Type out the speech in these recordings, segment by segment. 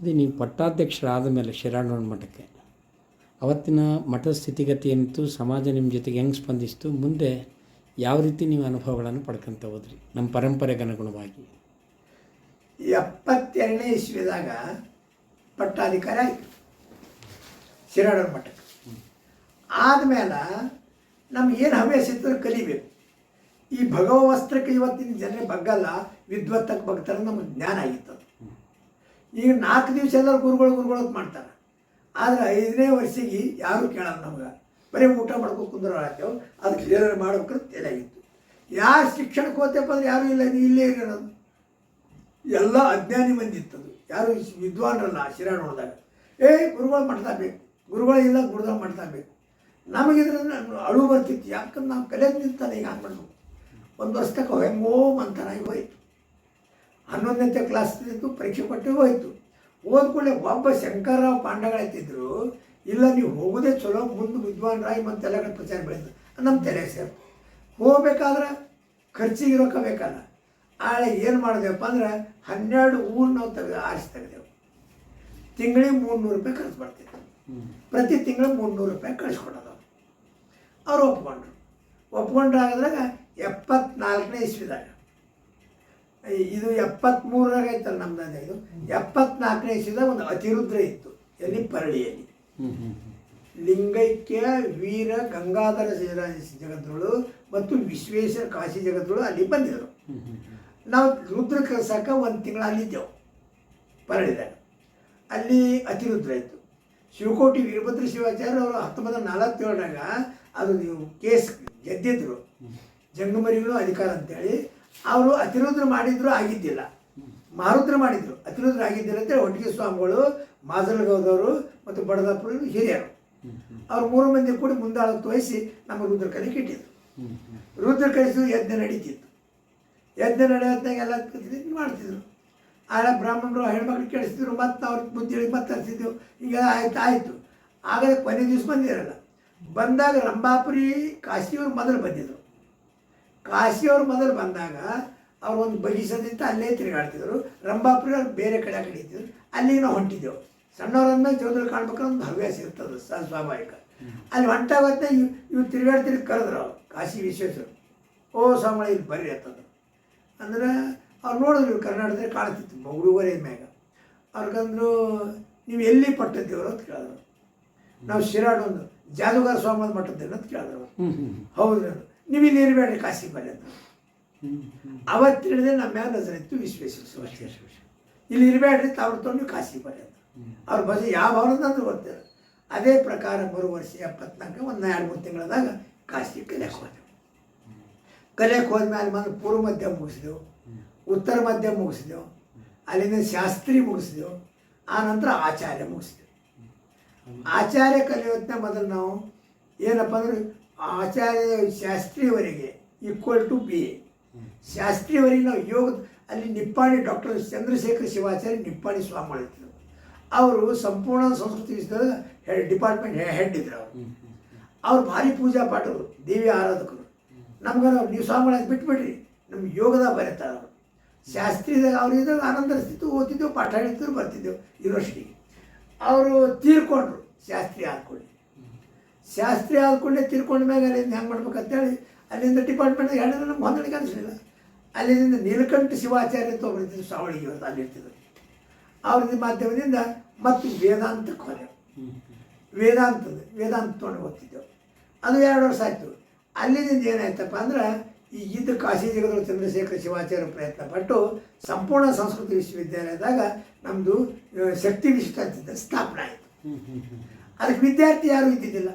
ಅದೇ ನೀವು ಪಟ್ಟಾಧ್ಯಕ್ಷರಾದ ಮೇಲೆ ಶಿರಾಡೋಣ ಮಠಕ್ಕೆ, ಅವತ್ತಿನ ಮಠದ ಸ್ಥಿತಿಗತಿ ಏನಿತ್ತು, ಸಮಾಜ ನಿಮ್ಮ ಜೊತೆಗೆ ಹೆಂಗೆ ಸ್ಪಂದಿಸ್ತು, ಮುಂದೆ ಯಾವ ರೀತಿ ನೀವು ಅನುಭವಗಳನ್ನು ಪಡ್ಕೊತ ಹೋದ್ರಿ, ನಮ್ಮ ಪರಂಪರೆಗೆ ಅನುಗುಣವಾಗಿ ಎಪ್ಪತ್ತೆರಡನೇ ಇಸ್ವಿದಾಗ ಪಟ್ಟಾಧಿಕಾರಿ ಆಯಿತು, ಶಿರಾಡೋಣ ಮಠಕ್ಕೆ. ಆದಮೇಲೆ ನಮ್ಗೆ ಏನು ಹವ್ಯಾಸ ಇತ್ತು ಕಲಿಬೇಕು. ಈ ಭಗವ ವಸ್ತ್ರಕ್ಕೆ ಇವತ್ತಿನ ಜನರಿಗೆ ಬಗ್ಗಲ್ಲ, ವಿದ್ವತ್ತಕ್ಕೆ ಬಗ್ತಾರೆ ನಮಗೆ ಜ್ಞಾನ ಆಗಿತ್ತು. ಈಗ ನಾಲ್ಕು ದಿವಸ ಎಲ್ಲ ಗುರುಗಳು ಗುರುಗಳು ಮಾಡ್ತಾರೆ. ಆದರೆ ಐದನೇ ವರ್ಷಿಗೆ ಯಾರೂ ಕೇಳಲ್ಲ ನಮ್ಗೆ. ಬರೀ ಊಟ ಮಾಡ್ಕೊ ಕುಂದ್ರ ಆಗ್ತೇವೆ ಅದಕ್ಕೆ ಏನಾರು ಮಾಡ್ಬೇಕಂತ ತಲೆಯಾಗಿತ್ತು ಯಾರು ಶಿಕ್ಷಣಕ್ಕೆ ಹೋಗ್ತೇಪ್ಪ ಅಂದ್ರೆ ಯಾರೂ ಇಲ್ಲ ಇಲ್ಲೇ ಇರೋದು ಎಲ್ಲ ಅಜ್ಞಾನಿ ಮಂದಿ ಯಾರು ವಿದ್ವಾನ್ರಲ್ಲ ನೋಡಿದಾಗ ಏ, ಗುರುಗಳು ಮಾಡ್ತಾ ಬೇಕು ಗುರುಗಳು ಇಲ್ಲ, ಗುರುಗಳು ಮಾಡ್ತಾ ಬೇಕು ನಮಗಿದ್ರಿಂದ ಅಳು ಬರ್ತಿತ್ತು. ಯಾಕಂದ್ರೆ ನಾವು ಕಲಿಯೋದು ನಿಂತಾನೆ ಈಗ ಹಂಗೆ ಒಂದು ವರ್ಷಕ್ಕೆ ಹೆಂಗೋ ಮಂತನಾಗಿ ಹೋಯ್ತು. ಹನ್ನೊಂದನೇ ಕ್ಲಾಸ್ ಇದ್ದು ಪರೀಕ್ಷೆ ಕೊಟ್ಟು ಹೋಯ್ತು. ಹೋದ ಕೂಡಲೇ ಒಬ್ಬ ಶಂಕರರಾವ್ ಪಾಂಡಗಳಾಯ್ತಿದ್ರು ಇಲ್ಲ ನೀವು ಹೋಗೋದೇ ಚಲೋ ಮುಂದೆ ವಿದ್ವಾನ್ ರಾಯ್ ಮತ್ತೆ ಎಲ್ಲ ಕಡೆ ಪ್ರಚಾರ ಬೆಳೆದು ನಮ್ಮ ತಲೆ ಸರ್. ಹೋಗ್ಬೇಕಾದ್ರೆ ಖರ್ಚಿಗೆ ರೊಕ್ಕ ಬೇಕಲ್ಲ. ಆಳೆ ಏನು ಮಾಡಿದೆವಪ್ಪ ಅಂದ್ರೆ ಹನ್ನೆರಡು ಊರು ನಾವು ತೆಗೆದು ಆರಿಸಿ ತೆಗೆದೆವು. ತಿಂಗಳಿಗೆ ಮೂರ್ನೂರು ರೂಪಾಯಿ ಖರ್ಚು ಬರ್ತಿತ್ತು ಪ್ರತಿ ತಿಂಗಳು ಮುನ್ನೂರು ರೂಪಾಯಿ ಕಳಿಸ್ಕೊಡೋದು. ಅವ್ರು ಒಪ್ಕೊಂಡ್ರು. ಒಪ್ಕೊಂಡ್ರಾಗದ್ರಾಗ ಎಪ್ಪತ್ನಾಲ್ಕನೇ ಇಸ್ವಿದಾಗ ಇದು ಎಪ್ಪತ್ತ್ಮೂರರಾಗ ಐತಲ್ಲ ನಮ್ದು ಇದು. ಎಪ್ಪತ್ನಾಲ್ಕನೇ ಇಸ್ವಿದಾಗ ಒಂದು ಅತಿರುದ್ರ ಇತ್ತು. ಎಲ್ಲಿ ಪರಳಿಯಲ್ಲಿ. ಲಿಂಗೈಕ್ಯ ವೀರ ಗಂಗಾಧರ ಜಗದ್ಗಳು ಮತ್ತು ವಿಶ್ವೇಶ್ವರ ಕಾಶಿ ಜಗದ್ಗಳು ಅಲ್ಲಿ ಬಂದಿದ್ರು ನಾವು ರುದ್ರ ಕಲ್ಸಕ್ಕ ಒಂದು ತಿಂಗಳು ಅಲ್ಲಿದ್ದೆವು. ಪರಳಿದಾಗ. ಅಲ್ಲಿ ಅತಿರುದ್ರ ಇತ್ತು. ಶಿವಕೋಟಿ ವೀರಭದ್ರ ಶಿವಾಚಾರ್ಯ ಅವರು ಹತ್ತೊಂಬತ್ತು ನಲವತ್ತೇಳರಾಗ ಅದು ನೀವು ಕೇಸ್ ಗೆದ್ದಿದ್ರು. ಜಂಗಮರಿಗಳು ಅಧಿಕಾರ ಅಂತೇಳಿ ಅವರು ಅತಿರುದ್ರ ಮಾಡಿದ್ರು ಆಗಿದ್ದಿಲ್ಲ. ಮಾರುದ್ರ ಮಾಡಿದ್ರು. ಅತಿರುದ್ರ ಆಗಿದ್ದಿಲ್ಲ ಅಂತೇಳಿ ಒಟ್ಟಿಗೆ ಸ್ವಾಮಿಗಳು ಮಾಜಲಗೌದವರು ಮತ್ತು ಬಡದಾಪುರ ಹಿರಿಯರು. ಅವ್ರು ಮೂರು ಮಂದಿ ಕೂಡಿ ಮುಂದಾಳತ್ತು ವಹಿಸಿ ನಮ್ಮ ರುದ್ರ ಕಲಿಕೆ ಇಟ್ಟಿದ್ರು. ರುದ್ರ ಕಲಿಸಿದ್ರು ಯಜ್ಞ ನಡೀತಿತ್ತು. ಯಜ್ಞ ನಡೆಯೋದಾಗೆಲ್ಲ ಮಾಡ್ತಿದ್ರು. ಆಗ ಬ್ರಾಹ್ಮಣರು ಹೆಣ್ಮಕ್ಳು ಕೇಳಿಸ್ತಿದ್ರು, ಮತ್ತೆ ಅವ್ರ ಬುದ್ಧಿ ಮತ್ತೆ ತರಿಸಿದ್ದೆವು ಈಗ ಆಯ್ತು, ಆಯಿತು. ಆಗ ಕೊನೆ ದಿವಸ ಬಂದಿರಲ್ಲ. ಬಂದಾಗ ರಂಭಾಪುರಿ ಕಾಶಿಯವ್ರು ಮೊದಲು ಬಂದಿದ್ರು. ಕಾಶಿಯವ್ರು ಮೊದಲು ಬಂದಾಗ ಅವರು ಒಂದು ಬಗಿಸೋದಿತ್ತು ಅಲ್ಲೇ ತಿರುಗಾಡ್ತಿದ್ರು. ರಂಭಾಪುರಿ ಅವ್ರು ಬೇರೆ ಕಡೆ ಕಡಿತಿದ್ರು ಕಡೆ ಇದ್ದರು ಅಲ್ಲಿಗೆ ನಾವು ಹೊಂಟಿದ್ದೆವು. ಸಣ್ಣವರನ್ನ ಜೋದಲ್ಲಿ ಕಾಣ್ಬೇಕಾದ್ರೆ ಒಂದು ಹವ್ಯಾಸ ಇರ್ತದೆ ಸ- ಸ್ವಾಭಾವಿಕ. ಅಲ್ಲಿ ಹೊಂಟಾಗತ್ತೆ ಇವ್ ಇವ್ರು ತಿರುಗಾಡ್ತಿರ್ ತಿರುಗಿ ಕರೆದ್ರು ಅವ್ರು ಕಾಶಿ ವಿಶ್ವೇಶ್ವರ. ಓ ಸಾಮಳ ಇಲ್ಲಿ ಬರ್ರಿ ಅಂತಂದ್ರು. ಅಂದ್ರೆ ಅವ್ರು ನೋಡಿದ್ರು ಇವ್ರು ಕರ್ನಾಟಕದಲ್ಲಿ ಕಾಣ್ತಿತ್ತು ಹುಡುಗರೇ ಮ್ಯಾಗ. ಅವ್ರಿಗಂದ್ರು ನೀವು ಎಲ್ಲಿ ಪಟ್ಟದ್ದೇವರು? ಅಂತ ಕೇಳಿದ್ರು. ನಾವು ಶಿರಾಡ್ ಒಂದು ಜಾದುಗಾರ ಸ್ವಾಮಿ ಮಟ್ಟದ್ದೇನು ಅಂತ ಕೇಳಿದ್ರು. ಹೌದು. ನೀವು ಇಲ್ಲಿ ಇರಬೇಡ್ರಿ ಕಾಶಿ ಅಂತ ಅವತ್ತು ಹೇಳಿದ್ರೆ ನಮ್ಮ ಮೇಲೆ ಇತ್ತು ವಿಶ್ವೇಶ್ವರ ಇಲ್ಲಿ ಇರಬೇಡ್ರಿ ತಾವ್ರ ತೊಗೊಂಡು ಬರ್ರಿ ಅಂತ ಅವ್ರ ಬಜೆ ಯಾವ ಅವ್ರದ್ದು ಗೊತ್ತಿಲ್ಲ. ಅದೇ ಪ್ರಕಾರ ಬರೋ ವರ್ಷ ಎಪ್ಪತ್ನಾಲ್ಕು, ಒಂದು ಎರಡು ಮೂರು ತಿಂಗಳದಾಗ ಕಾಶಿ ಕಲಿಯಕ್ಕೆ ಹೋದೆವು ಕಲಿಯಕ್ಕೆ ಹೋದ್ಮೇಲೆ ಬಂದು ಪೂರ್ವ ಮಧ್ಯ ಮುಗಿಸಿದೆವು, ಉತ್ತರ ಮಧ್ಯ ಮುಗಿಸಿದೆವು, ಅಲ್ಲಿಂದ ಶಾಸ್ತ್ರಿ ಮುಗಿಸಿದೆವು ಆ ನಂತರ ಆಚಾರ್ಯ ಮುಗಿಸಿದೆವು. ಆಚಾರ್ಯ ಕಲಿಯೋತ್ನ ಮೊದಲು ನಾವು ಏನಪ್ಪ ಅಂದ್ರೆ ಆಚಾರ್ಯ ಶಾಸ್ತ್ರಿಯವರಿಗೆ ಈಕ್ವಲ್ ಟು ಬಿ ಎ ಶಾಸ್ತ್ರಿಯವರಿಗೆ ನಾವು ಯೋಗ ಅಲ್ಲಿ ನಿಪ್ಪಾಣಿ ಡಾಕ್ಟರ್ ಚಂದ್ರಶೇಖರ್ ಶಿವಾಚಾರ್ಯ ನಿಪ್ಪಾಣಿ ಸ್ವಾಮಿಗಳು ಅವರು ಸಂಪೂರ್ಣ ಸಂಸ್ಕೃತಿ ಹೆಡ್ ಡಿಪಾರ್ಟ್ಮೆಂಟ್ ಹೆಡ್ ಇದ್ರು ಅವರು. ಅವ್ರು ಭಾರಿ ಪೂಜಾ ಪಾಠರು ದೇವಿ ಆರಾಧಕರು. ನಮ್ಗೆ ನಾವು ಸ್ವಾಮಿಗಳಾಗಿ ಬಿಟ್ಬಿಡ್ರಿ. ನಮ್ಗೆ ಯೋಗದಾಗ ಬರೀತಾರೆ ಅವರು. ಶಾಸ್ತ್ರೀಯದಾಗ ಅವ್ರು ಇದ್ದಾಗ ಆನಂದ ಸ್ಥಿತಿ ಓದ್ತಿದ್ದೆವು ಪಾಠ ಹೇಳ್ತಿದ್ರು ಬರ್ತಿದ್ದೆವು ಯೂನಿವರ್ಸಿಟಿಗೆ ಅವರು ತೀರ್ಕೊಂಡ್ರು ಶಾಸ್ತ್ರಿ ಆದ್ಕೊಳ್ಳಿ ಶಾಸ್ತ್ರಿ ಕುಂಡೇ ತಿಳ್ಕೊಂಡ ಮ್ಯಾಗ ಅಲ್ಲಿಂದ ಹೆಂಗೆ ಮಾಡ್ಬೇಕಂತೇಳಿ ಅಲ್ಲಿಂದ ಡಿಪಾರ್ಟ್ಮೆಂಟ್ ಹೇಳಿದ್ರೆ ನಮ್ಗೆ ಹೊಂದಾಣಿಕೆ ಅನಿಸಲಿಲ್ಲ ಅಲ್ಲಿಂದ ನೀಲಕಂಠ ಶಿವಾಚಾರ್ಯ ಅಂತ ಒಬ್ಬರು ಇದ್ದರು ಸಾವಳಿಗೆ ಇವತ್ತು ಅಲ್ಲಿರ್ತಿದ್ರು ಅವ್ರ ಮಾಧ್ಯಮದಿಂದ ಮತ್ತು ವೇದಾಂತಕ್ಕೆ ಹೋದೆ ವೇದಾಂತದ ವೇದಾಂತ ತೊಗೊಂಡು ಓದ್ತಿದ್ದೆವು. ಅದು ಎರಡು ವರ್ಷ ಆಯಿತು. ಅಲ್ಲಿಂದ ಏನಾಯ್ತಪ್ಪ ಅಂದ್ರೆ ಈ ಇದ್ದ ಕಾಶಿ ಜಗದೊಳ ಚಂದ್ರಶೇಖರ ಶಿವಾಚಾರ್ಯ ಪ್ರಯತ್ನ ಪಟ್ಟು ಸಂಪೂರ್ಣ ಸಂಸ್ಕೃತಿ ವಿಶ್ವವಿದ್ಯಾಲಯದಾಗ ನಮ್ಮದು ಶಕ್ತಿ ವಿಶ್ವವಿದ್ಯಾಲಯ ಸ್ಥಾಪನೆ ಆಯಿತು. ಅದಕ್ಕೆ ವಿದ್ಯಾರ್ಥಿ ಯಾರೂ ಇದ್ದಿದ್ದಿಲ್ಲ.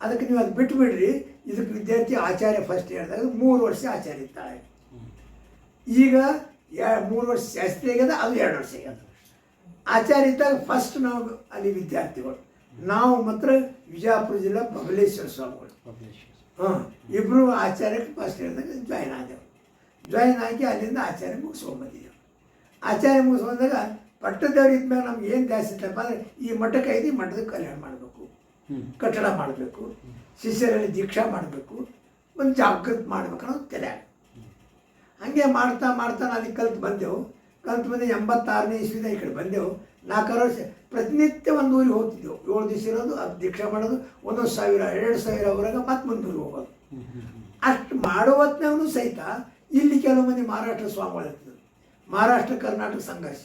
ಅದಕ್ಕೆ ನೀವು ಅದು ಬಿಟ್ಟು ಬಿಡ್ರಿ ಇದಕ್ಕೆ ವಿದ್ಯಾರ್ಥಿ ಆಚಾರ್ಯ ಫಸ್ಟ್ ಹೇಳಿದಾಗ ಮೂರು ವರ್ಷ ಆಚಾರ್ಯ ಇರ್ತಾಳೆ. ಈಗ ಯಾ- ಮೂರು ವರ್ಷ ಶಾಸ್ತ್ರಿ ಆಗ್ಯದ ಅದು ಎರಡು ವರ್ಷ ಆಗ್ಯದ. ಆಚಾರ್ಯ ಇದ್ದಾಗ ಫಸ್ಟ್ ನಾವು ಅಲ್ಲಿ ವಿದ್ಯಾರ್ಥಿಗಳು. ನಾವು ಮಾತ್ರ ವಿಜಯಪುರ ಜಿಲ್ಲಾ ಬಬಲೇಶ್ವರ ಸ್ವಾಮಿಗಳು. ಹಾಂ ಇಬ್ಬರು ಆಚಾರ್ಯಕ್ಕೆ ಫಸ್ಟ್ ಹೇಳಿದಾಗ ಜಾಯ್ನ್ ಆದೆವು ಜಾಯ್ನ್ ಆಗಿ ಅಲ್ಲಿಂದ ಆಚಾರ್ಯ ಮುಗಿಸ್ಕೊಂಡ್ಬಂದಿದ್ದೆವು ಆಚಾರ್ಯ ಮುಗಿಸ್ಕೊಂಡಾಗ ಪಟ್ಟದವ್ರು ನಮ್ಗೆ ಏನು ಜಾಸ್ತಿ ಇತ್ತಪ್ಪ ಅಂದರೆ ಈ ಮಠಕ್ಕೆ ಐದು ಈ ಮಠದ ಕಲ್ಯಾಣ ಮಾಡಬೇಕು. ಕಟ್ಟಡ ಮಾಡಬೇಕು, ಶಿಷ್ಯರಲ್ಲಿ ದೀಕ್ಷಾ ಮಾಡಬೇಕು, ಒಂದು ಜಾಗೃತಿ ಮಾಡ್ಬೇಕು ಅನ್ನೋದು ತಲೆ ಹಂಗೆ ಮಾಡ್ತಾ ಮಾಡ್ತಾ ಅಲ್ಲಿ ಕಲ್ತು ಬಂದೆವು. ಕಲ್ತು ಬಂದು ಎಂಬತ್ತಾರನೇ ಇಸ್ವಿದ ಈ ಕಡೆ ಬಂದೆವು. ನಾಲ್ಕಾರು ವರ್ಷ ಪ್ರತಿನಿತ್ಯ ಒಂದು ಊರಿಗೆ ಹೋಗ್ತಿದ್ದೆವು. ಏಳು ದಿವಸ ಇರೋದು ಅದು ದೀಕ್ಷೆ ಮಾಡೋದು, ಒಂದೊಂದು ಸಾವಿರ, ಎರಡು ಸಾವಿರ ಅವರಾಗ ಮತ್ತೆ ಮುಂದೆ ಊರಿಗೆ ಹೋಗೋದು. ಅಷ್ಟು ಮಾಡೋ ಹೊತ್ನಾಗೂ ಸಹಿತ ಇಲ್ಲಿ ಕೆಲವು ಮಂದಿ ಮಹಾರಾಷ್ಟ್ರ ಸ್ವಾಮಿಗಳು ಮಹಾರಾಷ್ಟ್ರ ಕರ್ನಾಟಕ ಸಂಘರ್ಷ.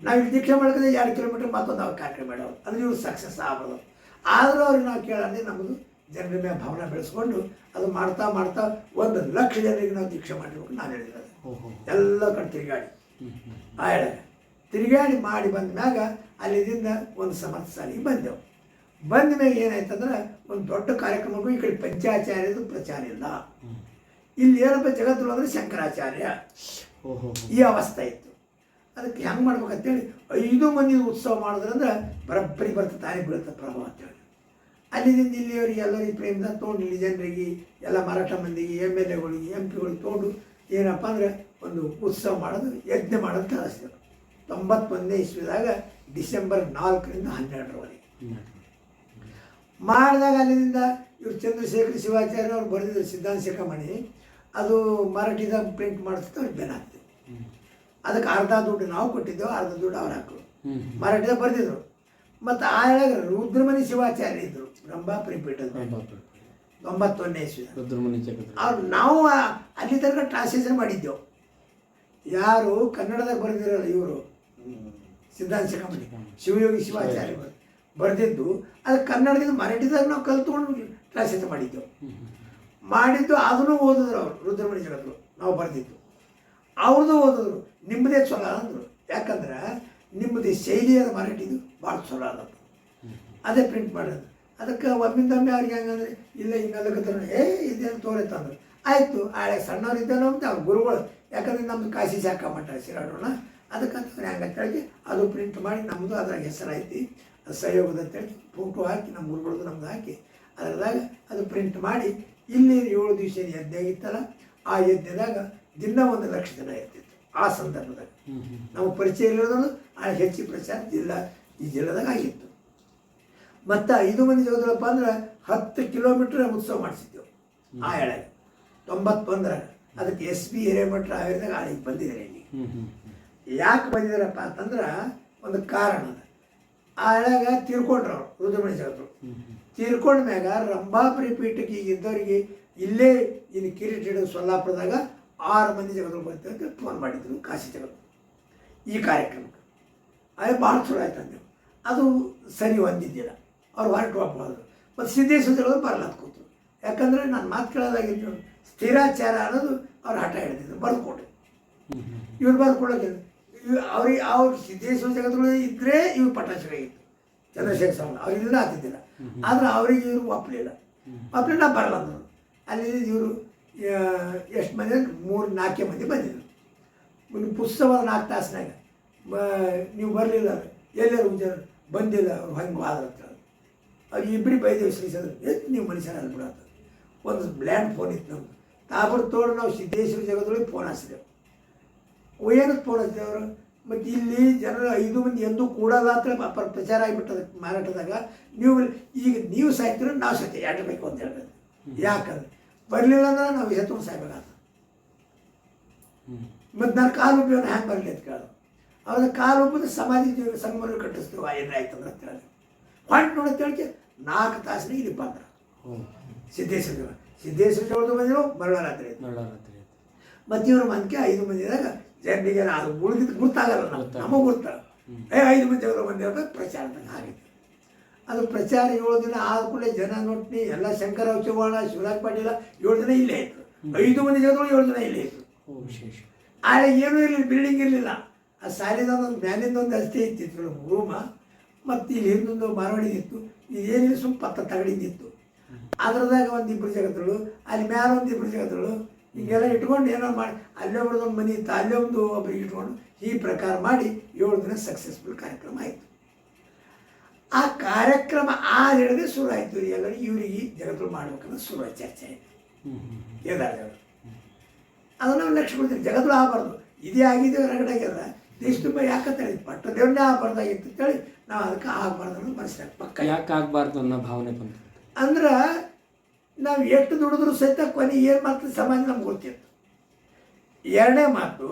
ನಾವು ಇಲ್ಲಿ ದೀಕ್ಷೆ ಮಾಡ್ಕೊಂಡ್ರೆ ಎರಡು ಕಿಲೋಮೀಟ್ರ್ ಮತ್ತೊಂದು ಕಾರ್ಯಕ್ರಮ ಮಾಡೋದು. ಅದು ಇವ್ರು ಸಕ್ಸಸ್ ಆಗ್ಬೋದು. ಆದರೂ ಅವ್ರಿಗೆ ನಾವು ಕೇಳಲ್ಲಿ ನಮ್ಮದು ಜನರ ಮೇಲೆ ಭಾವನೆ ಬೆಳೆಸ್ಕೊಂಡು ಅದು ಮಾಡ್ತಾ ಮಾಡ್ತಾ ಒಂದು ಲಕ್ಷ ಜನರಿಗೆ ನಾವು ದೀಕ್ಷೆ ಮಾಡಿರ್ಬೇಕು ನಾನು ಹೇಳಿರೋದು. ಎಲ್ಲ ಕಡೆ ತಿರುಗಾಡಿ. ಆ ಹೇಳ. ತಿರುಗಾಡಿ ಮಾಡಿ ಬಂದ ಮ್ಯಾಗ ಅಲ್ಲಿದಿಂದ ಒಂದು ಸಮರ್ಥ ಸಾಲಿಗೆ ಬಂದೆವು. ಬಂದ ಮ್ಯಾಗ ಏನಾಯ್ತಂದ್ರೆ ಒಂದು ದೊಡ್ಡ ಕಾರ್ಯಕ್ರಮಕ್ಕೂ ಈ ಕಡೆ ಪಂಚಾಚಾರ್ಯದು ಪ್ರಚಾರ ಇಲ್ಲ. ಇಲ್ಲಿ ಏನಪ್ಪ ಜಗತ್ತು ಅಂದರೆ ಶಂಕರಾಚಾರ್ಯ. ಈ ಅವಸ್ಥೆ ಇತ್ತು. ಅದಕ್ಕೆ ಹೆಂಗೆ ಮಾಡ್ಬೇಕಂತೇಳಿ ಐದು ಮಂದಿ ಉತ್ಸವ ಮಾಡಿದ್ರಂದ್ರೆ ಬರಬ್ಬರಿ ಬರ್ತದೆ ತಾನೇ ಬೀಳುತ್ತೆ ಪ್ರಭಾವ ಅಂತೇಳಿ ಅಲ್ಲಿಂದ ಇಲ್ಲಿಯವರಿಗೆ ಎಲ್ಲರಿಗೆ ಪ್ರೇಮದಿಂದ ತೊಗೊಂಡು ಇಲ್ಲಿ ಜನರಿಗೆ ಎಲ್ಲ ಮರಾಠ ಮಂದಿಗೆ ಎಂ ಎಲ್ ಎಗಳಿಗೆ, ಎಂ ಪಿಗಳಿಗೆ ತೊಗೊಂಡು ಏನಪ್ಪ ಅಂದರೆ ಒಂದು ಉತ್ಸವ ಮಾಡೋದು, ಯಜ್ಞ ಮಾಡೋದು ಕಳಿಸ್ತೇವೆ ತೊಂಬತ್ತೊಂದನೇ ಇಸ್ವಿದಾಗ ಡಿಸೆಂಬರ್ ನಾಲ್ಕರಿಂದ ಹನ್ನೆರಡರವರೆಗೆ. ಮಾಡಿದಾಗ ಅಲ್ಲಿಂದ ಇವರು ಚಂದ್ರಶೇಖರ್ ಶಿವಾಚಾರ್ಯ ಅವ್ರು ಬರೆದಿದ್ದರು ಸಿದ್ಧಾಂತ ಶಿಖಾಮಣಿ. ಅದು ಮರಾಠಿದಾಗ ಪ್ರಿಂಟ್ ಮಾಡಿಸ್ತಾ ಬೆನ್ ಅದಕ್ಕೆ ಅರ್ಧ ದುಡ್ಡು ನಾವು ಕೊಟ್ಟಿದ್ದೆವು ಅರ್ಧ ದುಡ್ಡು ಅವ್ರು ಹಾಕಲು ಮರಾಠಿದಾಗ ಬರ್ತಿದ್ರು ಮತ್ತು ಆ ಹೇಳಿದ್ರೆ ರುದ್ರಮಣಿ ಶಿವಾಚಾರ್ಯ ಇದ್ದರು ರಂಭಾಪುರಿ ಪೀಠದ ತೊಂಬತ್ತೊಂದನೇ ಇಸ್ವಿ ರುದ್ರಮುನಿ ಅವ್ರು ನಾವು ಅಲ್ಲಿ ತನಕ ಟ್ರಾನ್ಸ್ಲೇಷನ್ ಮಾಡಿದ್ದೆವು. ಯಾರು ಕನ್ನಡದಾಗ ಬರೆದಿರಲ್ಲ ಇವರು. ಸಿದ್ಧಾಂತ ಶಿಖಾಮಣಿ ಶಿವಯೋಗಿ ಶಿವಾಚಾರ್ಯ ಬರ್- ಬರೆದಿದ್ದು. ಅದು ಕನ್ನಡದಿಂದ ಮರಾಠಿದಾಗ ನಾವು ಕಲ್ತ್ಕೊಂಡು ಟ್ರಾನ್ಸ್ಲೇಷನ್ ಮಾಡಿದ್ದೆವು. ಮಾಡಿದ್ದು ಅದನ್ನು ಓದಿದ್ರು ಅವರು ರುದ್ರಮಣಿ ಜಗತ್ತು ನಾವು ಬರೆದಿದ್ದು. ಅವ್ರದ್ದು ಓದಿದ್ರು ನಿಮ್ಮದೇ ಚಲೋ ಅಂದರು. ಯಾಕಂದ್ರೆ ನಿಮ್ಮದು ಶೈಲಿಯಾದ ಮರಾಠಿದು ಭಾಳ ಚಲೋ ಅದಪ್ಪ ಅದೇ ಪ್ರಿಂಟ್ ಮಾಡೋದು ಅದಕ್ಕೆ ಒಮ್ಮಿಂದೊಮ್ಮೆ ಅವ್ರಿಗೆ ಹೆಂಗಂದ್ರೆ, ಇಲ್ಲ ಹಿಂಗಲ್ಲಕತ್ತಾರ ಏ, ಇದೇನು ತೋರೈತೆ ಅಂದ್ರು. ಆಯಿತು, ಆಳೆ ಸಣ್ಣವರಿದ್ದಾನೋ ಅಂತ ಅವ್ರ ಗುರುಗಳು. ಯಾಕಂದ್ರೆ ನಮ್ಮದು ಕಾಶಿ ಶಾಖ ಮಠ ಸಿರಾಡೋಣ ಅದಕ್ಕಂತ ಹೆಂಗಂತೇಳಿ ಅದು ಪ್ರಿಂಟ್ ಮಾಡಿ ನಮ್ಮದು ಅದ್ರಾಗ ಹೆಸರೈತಿ ಅದು ಸಹಯೋಗದ ಅಂತೇಳಿ ಫೋಟೋ ಹಾಕಿ, ನಮ್ಮ ಗುರುಗಳದ್ದು ನಮ್ದು ಹಾಕಿ, ಅದರದಾಗ ಅದು ಪ್ರಿಂಟ್ ಮಾಡಿ, ಇಲ್ಲಿ ಏಳು ದಿವಸ ಯಜ್ಞ ಇತ್ತಲ್ಲ ಆ ಯಜ್ಞದಾಗ ದಿನ ಒಂದು ಲಕ್ಷ ಜನ ಇರ್ತಿತ್ತು ಆ ಸಂದರ್ಭದಾಗ ನಾವು ಪರಿಚಯ ಇರೋದನ್ನು ಆ ಹೆಚ್ಚು ಪ್ರಚಾರ ಜಿಲ್ಲಾ ಈ ಜಿಲ್ಲೆದಾಗ ಆಗಿತ್ತು. ಮತ್ತು ಐದು ಮಂದಿ ಜಗದಪ್ಪ ಅಂದ್ರೆ ಹತ್ತು ಕಿಲೋಮೀಟ್ರ್ ಉತ್ಸವ ಮಾಡಿಸಿದ್ದೆವು ಆ ಎಳೆಗೆ. ತೊಂಬತ್ತೊಂದರಾಗ ಅದಕ್ಕೆ ಎಸ್ ಬಿ ಹಿರೇಮಠ ಆಯುರ್ದಾಗ ಆಳಿಗೆ ಬಂದಿದ್ದಾರೆ ಇಲ್ಲಿ. ಯಾಕೆ ಬಂದಿದ್ದಾರಪ್ಪ ಅಂತಂದ್ರೆ ಒಂದು ಕಾರಣ ಅದ. ಆ ಎಳೆಗ ತೀರ್ಕೊಂಡ್ರು ಅವರು ರುದ್ರಮಣಿ ಜಗತ್ತು ತೀರ್ಕೊಂಡ ಮ್ಯಾಗ ರಂಭಾಪುರಿ ಪೀಠಕ್ಕೆ ಈಗ ಇದ್ದವರಿಗೆ ಇಲ್ಲೇ ಇನ್ನು ಕಿರೀಟ ಹಿಡಿದು ಸೊಲ್ಲಾಪುರದಾಗ ಆರು ಮಂದಿ ಜಗದ್ರು ಬರ್ತಾರೆ ಫೋನ್ ಮಾಡಿದ್ರು ಕಾಶಿ ಜಗದ್ರು ಈ ಕಾರ್ಯಕ್ರಮಕ್ಕೆ. ಅದು ಭಾಳ ಚಲೋ ಆಯ್ತು ಅಂದೆವು ಅದು ಸರಿ ಹೊಂದಿದ್ದಿಲ್ಲ. ಅವ್ರು ಹೊರಟು ಮಾಡಿದ್ರು ಮತ್ತು ಸಿದ್ದೇಶ್ವರ ಜಗದ್ರು ಬರಲ್ಲ ಕೂತು ಯಾಕಂದರೆ ನಾನು ಮಾತು ಕೇಳೋದಾಗಿತ್ತು ಸ್ಥಿರಾಚಾರ ಅನ್ನೋದು ಅವ್ರು ಹಠ ಹಿಡಿದಿದ್ರು ಬರ್ಕೊಡ್ರಿ ಇವ್ರು ಬರ್ಕೊಡೋಕೆ ಇವ್ ಅವ್ರಿಗೆ ಅವ್ರ ಸಿದ್ದೇಶ್ವರ ಜಗತ್ತುಗಳು ಇದ್ದರೆ ಇವ್ರು ಪಟ್ಟಾಶರಾಗಿತ್ತು ಚಂದ್ರಶೇಖರ್ ಸ್ವಾಮಿ ಅವ್ರಿಲ್ಲ ಆಗ್ತಿದ್ದಿಲ್ಲ. ಆದ್ರೆ ಅವರಿಗೆ ಇವರು ಒಪ್ಪಲಿಲ್ಲ ಒಪ್ಪಲಿಲ್ಲ ಬರಲ್ಲ ಅಂದರು. ಅಲ್ಲಿ ಇವರು ಎಷ್ಟು ಮಂದಿ ಅಂದ್ರೆ ಮೂರು, ನಾಲ್ಕೇ ಮಂದಿ ಬಂದಿದ್ರು. ಒಂದು ಪುಸ್ತಕ ನಾಲ್ಕು ತಾಸಿನಾಗ. ನೀವು ಬರಲಿಲ್ಲ ಎಲ್ಲರೂ ಜನ ಬಂದಿಲ್ಲ ಅವ್ರು ಹಂಗೆ ಅಂತ ಅವ್ರು ಇಬ್ಬರಿಗೆ ಬೈದೇವು ಶ್ರೀಸಂದ್ರ ಎಷ್ಟು ನೀವು ಮನುಷ್ಯನ ಬಿಡೋದು ಒಂದು ಬ್ಲ್ಯಾಂಡ್ ಫೋನ್ ಇತ್ತು ನಮ್ಗೆ ತಾಬರ್ ತೋಡು ನಾವು ಸಿದ್ದೇಶ್ವರ ಜಗದೊಳಗೆ ಫೋನ್ ಹಚ್ಚಿದೆವು ಏನಕ್ಕೆ ಫೋನ್ ಹಚ್ಚಿದೆವರು ಮತ್ತು ಇಲ್ಲಿ ಜನರು ಐದು ಮಂದಿ ಎಂದೂ ಕೂಡಲ್ಲ ಅಂತ ಪ್ರಚಾರ ಆಗಿಬಿಟ್ಟದ ಮಾರಾಟದಾಗ. ನೀವು ಈಗ ನೀವು ಸಾಯ್ತೀರ ನಾವು ಸತ್ಯ ಎರಡು ಬೇಕು ಅಂತ ಹೇಳ್ಬೇಕು. ಯಾಕಂದ್ರೆ ಬರಲಿಲ್ಲ ಅಂದ್ರೆ ನಾವು ಎತ್ತು ಸಾಯ್ಬೇಕಾಗ್ತದೆ ಮತ್ತು ನಾನು ಕಾಲು ಉಪಯೋಗ ಹ್ಯಾಂಗೆ ಬರಲಿ ಅಂತ ಕೇಳೋದು. ಅವಾಗ ಕಾಲು ಉಪ್ಪಿದ್ರೆ ಸಮಾಧಿ ಸಂಗಮನ ಕಟ್ಟಿಸ್ತೀವಿ ಏನಾಯ್ತು ಅಂದ್ರೆ ಅಂತ ಹೇಳಿದೆ ಹೊಂಟು ನೋಡಿ ಕೇಳಿಕೆ ನಾಲ್ಕು ತಾಸಿನ ಇಲ್ಲಿ ಬಂದ್ರ. ಸಿದ್ದೇಶ್ವರ ದೇವ ಸಿದ್ದೇಶ್ವರ ದೇವ್ರದ್ದು ಬಂದಿರೋ ಮರಳರಾತ್ರಿ ರಾತ್ರಿ ಮತ್ತು ಇವ್ರ ಮಂದಿಗೆ ಐದು ಮಂದಿದಾಗ ಜನರಿಗೆ ಅದು ಉಳಿದಿದ್ದು ಗುರ್ತಾಗಲ್ಲ. ನಮಗೆ. ಗುರ್ತಾಗ ಏ ಐದು ಮಂದಿ ಅವರು ಬಂದಿರೋ ಪ್ರಚಾರದಂಗೆ ಆಗಿತ್ತು ಅದು ಪ್ರಚಾರ ಏಳು ದಿನ ಆದ ಕೂಡಲೇ ಜನ ನೋಟ್ನಿ ಎಲ್ಲ ಶಂಕರ ಚವ್ಹಾಣ ಶಿವರಾಜ್ ಪಾಟೀಲ ಏಳು ದಿನ ಇಲ್ಲೇ ಇತ್ತು ಐದು ಮಂದಿ ಜನಗಳು ಏಳು ದಿನ ಇಲ್ಲೇ ಇತ್ತು ಆಳೆ ಏನೂ ಇರಲಿಲ್ಲ ಬಿಲ್ಡಿಂಗ್ ಇರಲಿಲ್ಲ. ಆ ಸಾಲಿದ ಒಂದು ಮ್ಯಾಲಿಂದ ಒಂದು ಅಷ್ಟೇ ಇತ್ತಿತ್ತು ರೂಮ. ಮತ್ತು ಇಲ್ಲಿ ಹಿಂದೊಂದು ಮಾರವಾಡಿ ಇತ್ತು. ಏನಿಲ್ಲ ಸುಮ್ಮ ಪತ್ತ ತಗಡಿದ್ದಿತ್ತು ಅದ್ರದಾಗ ಒಂದು ಇಬ್ಬರು ಜಗತ್ತಳು ಅಲ್ಲಿ ಮ್ಯಾಲ ಒಂದು ಇಬ್ಬರು ಜಗತ್ತಳು ಹಿಂಗೆಲ್ಲ ಇಟ್ಕೊಂಡು ಏನೋ ಮಾಡಿ ಅಲ್ಲೇ ಒಂದು ಮನೆ ಇತ್ತು ಅಲ್ಲೇ ಒಂದು ಒಬ್ಬರಿಗೆ ಇಟ್ಕೊಂಡು ಈ ಪ್ರಕಾರ ಮಾಡಿ ಏಳು ದಿನ ಸಕ್ಸಸ್ಫುಲ್ ಕಾರ್ಯಕ್ರಮ ಆಯಿತು. ಆ ಕಾರ್ಯಕ್ರಮ ಆ ದಿನದ ಶುರು ಆಯಿತು ಎಲ್ಲರೂ ಇವರಿಗೆ ಜನಗಳು ಮಾಡಬೇಕನ್ನೋ ಶುರು ಆಯ್ತು ಚರ್ಚೆ. ಆಯಿತು ಕೇದಾರ ಅದನ್ನು ಲಕ್ಷ್ಯ ಕೊಡ್ತೀವಿ ಜಗತ್ತು ಆಗಬಾರ್ದು. ಇದೇ ಆಗಿದೆ ರಗಡಾಗ್ಯದ ಆಗ್ಯದ. ದೇಶ ತುಂಬ ಯಾಕಂತ ಹೇಳಿ ಪಟ್ಟ ದೇವ್ರನ್ನೇ ಆಗಬಾರ್ದಾಗಿತ್ತು ಅಂತೇಳಿ ನಾವು ಅದಕ್ಕೆ ಆಗಬಾರ್ದು ಅನ್ನೋದು ಮನಸ್ಸಿನ ಪಕ್ಕ. ಯಾಕೆ ಆಗಬಾರ್ದು ಅನ್ನೋ ಭಾವನೆ ಬಂತು? ಅಂದ್ರೆ ನಾವು ಎಷ್ಟು ದುಡಿದ್ರು ಸಹಿತ ಕೊನೆ ಏನು ಮಾತ್ರ ಸಮಾಜ ನಮ್ಗೆ ಗೊತ್ತಿತ್ತು ಎರಡನೇ ಮಾತು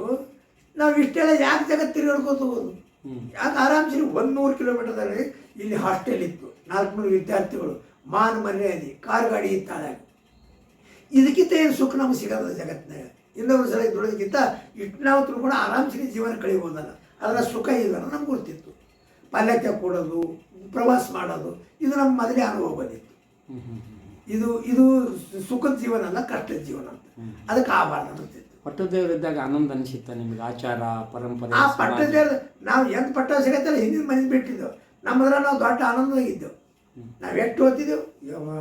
ನಾವು ಇಷ್ಟೆಲ್ಲ ಯಾಕೆ ಜಗತ್ತು ತಿರುಗಾಡ್ಕೋತ ಹೋಗೋದು? ಹ್ಮ್. ಯಾಕೆ ಆರಾಮ್ಸಿ ಒಂದು ನೂರು ಕಿಲೋಮೀಟರ್ದಲ್ಲಿ ಇಲ್ಲಿ ಹಾಸ್ಟೆಲ್ ಇತ್ತು. ನಾಲ್ಕುನೂರು ವಿದ್ಯಾರ್ಥಿಗಳು. ಮಾನ ಮರ್ಯಾದೆ ಕಾರ್ ಗಾಡಿ ಇತ್ತಾದಾಗ. ಇದಕ್ಕಿಂತ ಏನು ಸುಖ ನಮ್ಗೆ ಸಿಗೋದ ಜಗತ್ತಿನಾಗ. ಇನ್ನೊಂದು ಸಲ ದುಡಿದಕ್ಕಿಂತ ಇಷ್ಟು ನಾವು ತಿಳ್ಕೊಂಡು ಆರಾಮ್ಸಿಗೆ ಜೀವನ ಕಳಿಬೋದಲ್ಲ ಅದರ ಸುಖ ಇಲ್ಲ ನಮ್ಗೆ ಗೊತ್ತಿತ್ತು. ಪಲ್ಯಕ್ಕೆ ಕೊಡೋದು ಪ್ರವಾಸ ಮಾಡೋದು ಇದು ನಮ್ಮ ಮೊದಲೇ ಅನುಭವ ಬಂದಿತ್ತು. ಇದು ಇದು ಸುಖದ ಜೀವನ ಅಲ್ಲ ಕಷ್ಟದ ಜೀವನ ಅಂತ. ಅದಕ್ಕೆ ಆಗಬಾರ್ದು ಅನ್ನಿಸ್ತಿತ್ತು ಪಟ್ಟದೇವರಿದ್ದಾಗ ಆನಂದ ಅನಿಸಿತ್ತ ನಿಮ್ಗೆ? ಆಚಾರ ಪರಂಪರೆ ಆ ಪಟ್ಟದೇವ್ರ ಪಟ್ಟದ ನಾವು ಎಂತ ಪಟ್ಟ ಸಿಗತ್ತಲ್ಲ ಹಿಂದಿನ ಮನೆ ಬಿಟ್ಟಿದ್ದೆವು. ನಮ್ಮದ್ರ ನಾವು ದೊಡ್ಡ ಆನಂದವಾಗಿದ್ದೆವು ನಾವು ಎಷ್ಟು ಓದ್ತಿದ್ದೆವು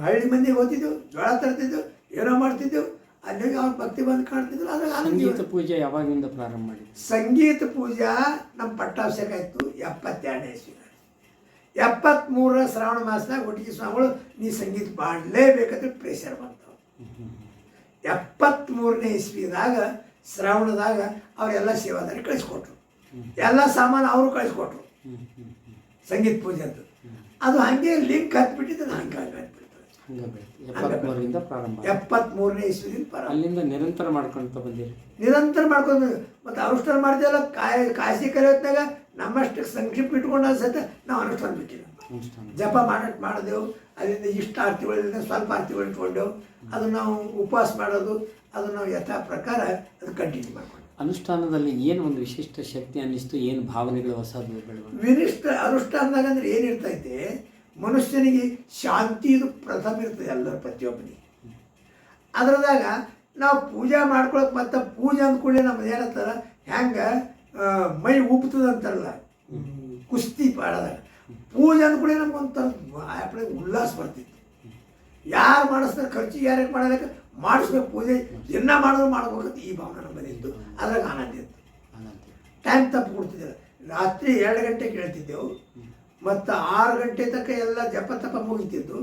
ಹಳ್ಳಿ ಮಂದಿಗೆ ಓದ್ತಿದ್ದೆವು ಜೋಳ ತರ್ತಿದ್ದೆವು ಏನೋ ಮಾಡ್ತಿದ್ದೆವು ಅಲ್ಲಿಗೆ ಅವ್ರ ಭಕ್ತಿ ಬಂದು ಕಾಣ್ತಿದ್ರು ಅದ್ರಾಗ ಆನಂದ ಸಂಗೀತ ಪೂಜೆ ಯಾವಾಗಿಂದ ಪ್ರಾರಂಭ ಮಾಡಿ ಸಂಗೀತ ಪೂಜಾ ನಮ್ಮ ಪಟ್ಟಾಭಿಷೇಕ ಆಯಿತು ಎಪ್ಪತ್ತೆರಡನೇ ಇಸ್ವಿ ಎಪ್ಪತ್ತ್ಮೂರರ ಶ್ರಾವಣ ಮಾಸದಾಗ ಒಟ್ಟಿಗೆ ಸ್ವಾಮಿಗಳು ನೀ ಸಂಗೀತ ಮಾಡಲೇಬೇಕಂತ ಪ್ರೆಷರ್ ಬಂತು. ಎಪ್ಪತ್ತ್ಮೂರನೇ ಇಸ್ವಿದಾಗ ಶ್ರಾವಣದಾಗ ಅವರೆಲ್ಲ ಸೇವಾದಾರಿ ಕಳಿಸ್ಕೊಟ್ರು. ಎಲ್ಲ ಸಾಮಾನು ಅವರು ಕಳಿಸ್ಕೊಟ್ರು. ಸಂಗೀತ ಪೂಜೆ ಅಂತ. ಅದು ಹಂಗೆ ಲಿಂಕ್ ಹತ್ಬಿಟ್ಟಿದ್ದು ಹಂಗೆ ಎಪ್ಪತ್ಮೂರರಿಂದ ಪ್ರಾರಂಭ ಎಪ್ಪತ್ಮೂರನೇ ಇಸ್ವಿದಿಂದ ಪರ ಅಲ್ಲಿಂದ ನಿರಂತರ ಮಾಡ್ಕೊಂತ ಬಂದಿರಿ. ನಿರಂತರ ಮಾಡ್ಕೊಂಡು ಮತ್ತು ಅನುಷ್ಠಾನ ಮಾಡ್ತೀವಲ್ಲ ಕಾಯ ಕಾಶಿ ಕಲಿಯೋತ್ನಾಗ ನಮ್ಮಷ್ಟು ಸಂಕ್ಷಿಪ್ತ ಇಟ್ಕೊಂಡು ಸಹಿತ ನಾವು ಅನುಷ್ಠಾನ ಬಿಟ್ಟಿಲ್ಲ ಜಪ ಮಾಡ್ ಮಾಡಿದೆವು ಅಲ್ಲಿಂದ ಇಷ್ಟ ಆರ್ತಿಗಳಿಂದ ಸ್ವಲ್ಪ ಆರ್ತಿಗಳು ಇಟ್ಕೊಂಡೆವು. ಅದು ನಾವು ಉಪವಾಸ ಮಾಡೋದು ಅದು ನಾವು ಯಥಾ ಪ್ರಕಾರ ಅದು ಕಂಟಿನ್ಯೂ ಮಾಡ್ಕೊಂಡು ಅನುಷ್ಠಾನದಲ್ಲಿ ಏನು ಒಂದು ವಿಶಿಷ್ಟ ಶಕ್ತಿ ಅನ್ನಿಸ್ತು? ಏನು ಭಾವನೆಗಳು ಹೊಸದು ವಿಶಿಷ್ಟ ಅನುಷ್ಠಾನದಾಗ ಅಂದ್ರೆ ಏನಿರ್ತೈತೆ ಮನುಷ್ಯನಿಗೆ ಶಾಂತಿದು ಪ್ರಥಮ ಇರ್ತದೆ ಎಲ್ಲರ ಪ್ರತಿಯೊಬ್ಬನಿಗೆ. ಅದರದಾಗ ನಾವು ಪೂಜೆ ಮಾಡ್ಕೊಳಕ್ ಮತ್ತೆ ಪೂಜೆ ಅಂದ್ಕೊಳ್ಳಿ ನಮ್ಮ ಏನಂತಾರ ಹೆಂಗೆ ಮೈ ಉಬ್ತದ ಅಂತಾರಲ್ಲ, ಕುಸ್ತಿ ಪಾಡದಾಗ. ಪೂಜೆ ಅಂದ್ಕೊಳ್ಳಿ ನಮ್ಗೊಂಥರ ಉಲ್ಲಾಸ ಬರ್ತಿತ್ತು. ಯಾರು ಮಾಡಿಸ್ತಾರೆ ಖರ್ಚಿಗೆ ಯಾರ್ಯಾಕೆ ಮಾಡೋದಕ್ಕೆ ಮಾಡಿಸ್ಬೇಕು ಪೂಜೆ ದಿನ ಮಾಡಿದ್ರು ಮಾಡಬಹುದು ಈ ಭಾವನೆ ನಮ್ಮಲ್ಲಿ ಇತ್ತು ಅದ್ರಾಗ ಆನಂದ ಇತ್ತು. ಟೈಮ್ ತಪ್ಪು ಕೊಡ್ತಿದ್ದಿಲ್ಲ ರಾತ್ರಿ ಎರಡು ಗಂಟೆ ಕೇಳ್ತಿದ್ದೆವು. ಮತ್ತು ಆರು ಗಂಟೆ ತನಕ ಎಲ್ಲ ಜಪ ತಪ ಮುಗಿತಿದ್ದು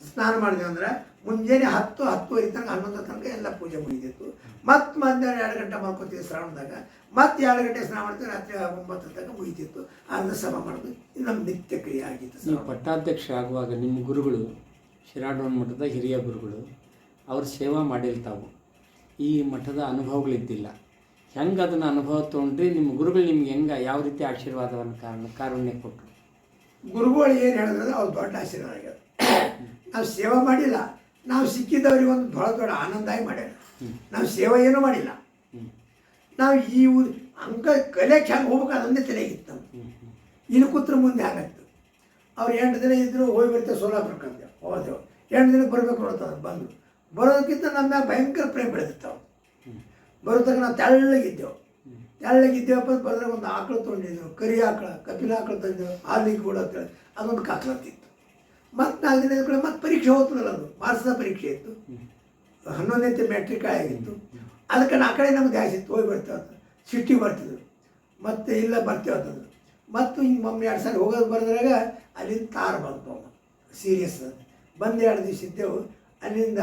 ಸ್ನಾನ ಮಾಡಿದೆವು ಅಂದ್ರೆ ಮುಂಜಾನೆ ಹತ್ತು ಹತ್ತುವರೆ ತನಕ ಹನ್ನೊಂದರ ತನಕ ಎಲ್ಲ ಪೂಜೆ ಮುಗಿತಿತ್ತು. ಮತ್ತು ಮಧ್ಯಾಹ್ನ ಎರಡು ಗಂಟೆ ಮಾಡ್ಕೊತೀವಿ ಶ್ರಾವಣದಾಗ. ಮತ್ತೆ ಎರಡು ಗಂಟೆ ಸ್ನಾನ ಮಾಡ್ತೀವಿ ರಾತ್ರಿ ಒಂಬತ್ತರ ತನಕ ಮುಗಿತಿತ್ತು. ಅನ್ನ ಸಮ ಮಾಡೋದು ಇದು ನಮ್ಮ ನಿತ್ಯ ಕ್ರಿಯೆ ಆಗಿತ್ತು ಪಟ್ಟಾಧ್ಯಕ್ಷ ಆಗುವಾಗ ನಿಮ್ಮ ಗುರುಗಳು ಶಿರಾಡೋನ್ ಮಠದ ಹಿರಿಯ ಗುರುಗಳು ಅವ್ರ ಸೇವಾ ಮಾಡಿರ್ತಾವೆ. ತಾವು ಈ ಮಠದ ಅನುಭವಗಳಿದ್ದಿಲ್ಲ. ಹೆಂಗೆ ಅದನ್ನು ಅನುಭವ ತೊಗೊಂಡ್ರಿ? ನಿಮ್ಮ ಗುರುಗಳು ನಿಮ್ಗೆ ಹೆಂಗೆ ಯಾವ ರೀತಿ ಆಶೀರ್ವಾದವನ್ನು ಕಾರಣ, ಕಾರುಣ್ಯ ಕೊಟ್ಟರು ಗುರುಗಳು ಏನು ಹೇಳಿದ್ರೆ ಅವ್ರು ದೊಡ್ಡ ಆಶೀರ್ವಾದ ಆಗ್ಯದ. ನಾವು ಸೇವಾ ಮಾಡಿಲ್ಲ. ನಾವು ಸಿಕ್ಕಿದ್ದವ್ರಿಗೆ ಒಂದು ದೊಡ್ಡ ದೊಡ್ಡ ಆನಂದಾಗಿ ಮಾಡ್ಯಾರ. ನಾವು ಸೇವಾ ಏನೂ ಮಾಡಿಲ್ಲ. ನಾವು ಈ ಅಂಕ ಕಲೆ ಹೆಂಗೆ ಹೋಗ್ಬೇಕು ಅದೊಂದೇ ತಲೆಗಿತ್ತು ನಾವು ಕೂತ್ರೆ ಮುಂದೆ ಆಗತ್ತೆ. ಅವ್ರು ಎಂಟು ದಿನ ಇದ್ರು ಹೋಗಿ ಬರ್ತೇವೆ ಸೋಲಾಪುರಕ್ಕೆ ಅಂದೇವು ಹೋದೆವು. ಎಂಟು ದಿನಕ್ಕೆ ಬರಬೇಕು ನೋಡ್ತಾರೆ ಬಂದರು. ಬರೋದಕ್ಕಿಂತ ನಮ್ಮ ಮ್ಯಾಗ ಭಯಂಕರ ಪ್ರೇಮ ಬೆಳೆದಿತ್ತು ಬರೋದಾಗ ನಾವು ತೆಳ್ಳಗಿದ್ದೆವು. ತೆಳ್ಳಗಿದ್ದೇವಪ್ಪ ಬರೆದ್ರೆ ಒಂದು ಆಕಳು ತೊಗೊಂಡಿದ್ದೆವು. ಕರಿ ಆಕಳ, ಕಪಿಲ ಆಕಳು ತಂದೆವು ಹಾಲಿಗೆ ಕೂಡ ಅಂತೇಳಿ ಅದೊಂದು ಕಾಕಲತ್ತಿತ್ತು ಮತ್ತು ನಾಲ್ಕು ದಿನದ ಕೂಡ ಮತ್ತೆ ಪರೀಕ್ಷೆ ಹೋಗ್ತದಲ್ಲ ಅದು. ಮಾರ್ಸದ ಪರೀಕ್ಷೆ ಇತ್ತು. ಹನ್ನೊಂದನೇ ಮ್ಯಾಟ್ರಿಕ್ ಆಗಿತ್ತು. ಅದಕ್ಕೆ ನಾ ಕಡೆ ನಮ್ಗೆ ಗ್ಯಾಸ್ ಇತ್ತು. ಹೋಗಿ ಬರ್ತೇವೆ ಅಂತ ಸಿಟ್ಟಿ ಬರ್ತಿದ್ರು. ಮತ್ತೆ ಇಲ್ಲ ಬರ್ತೇವೆ ಅಂತಂದ್ರು ಮತ್ತು ಹಿಂಗೆ ಮಮ್ಮಿ ಎರಡು ಸಾರಿ ಹೋಗೋದು ಬರೆದ್ರಾಗ ಅಲ್ಲಿಂದ ತಾರು ಬಂತು ಸೀರಿಯಸ್ ಬಂದು ಎರಡು ದಿವಸ ಇದ್ದೆವು. ಅಲ್ಲಿಂದ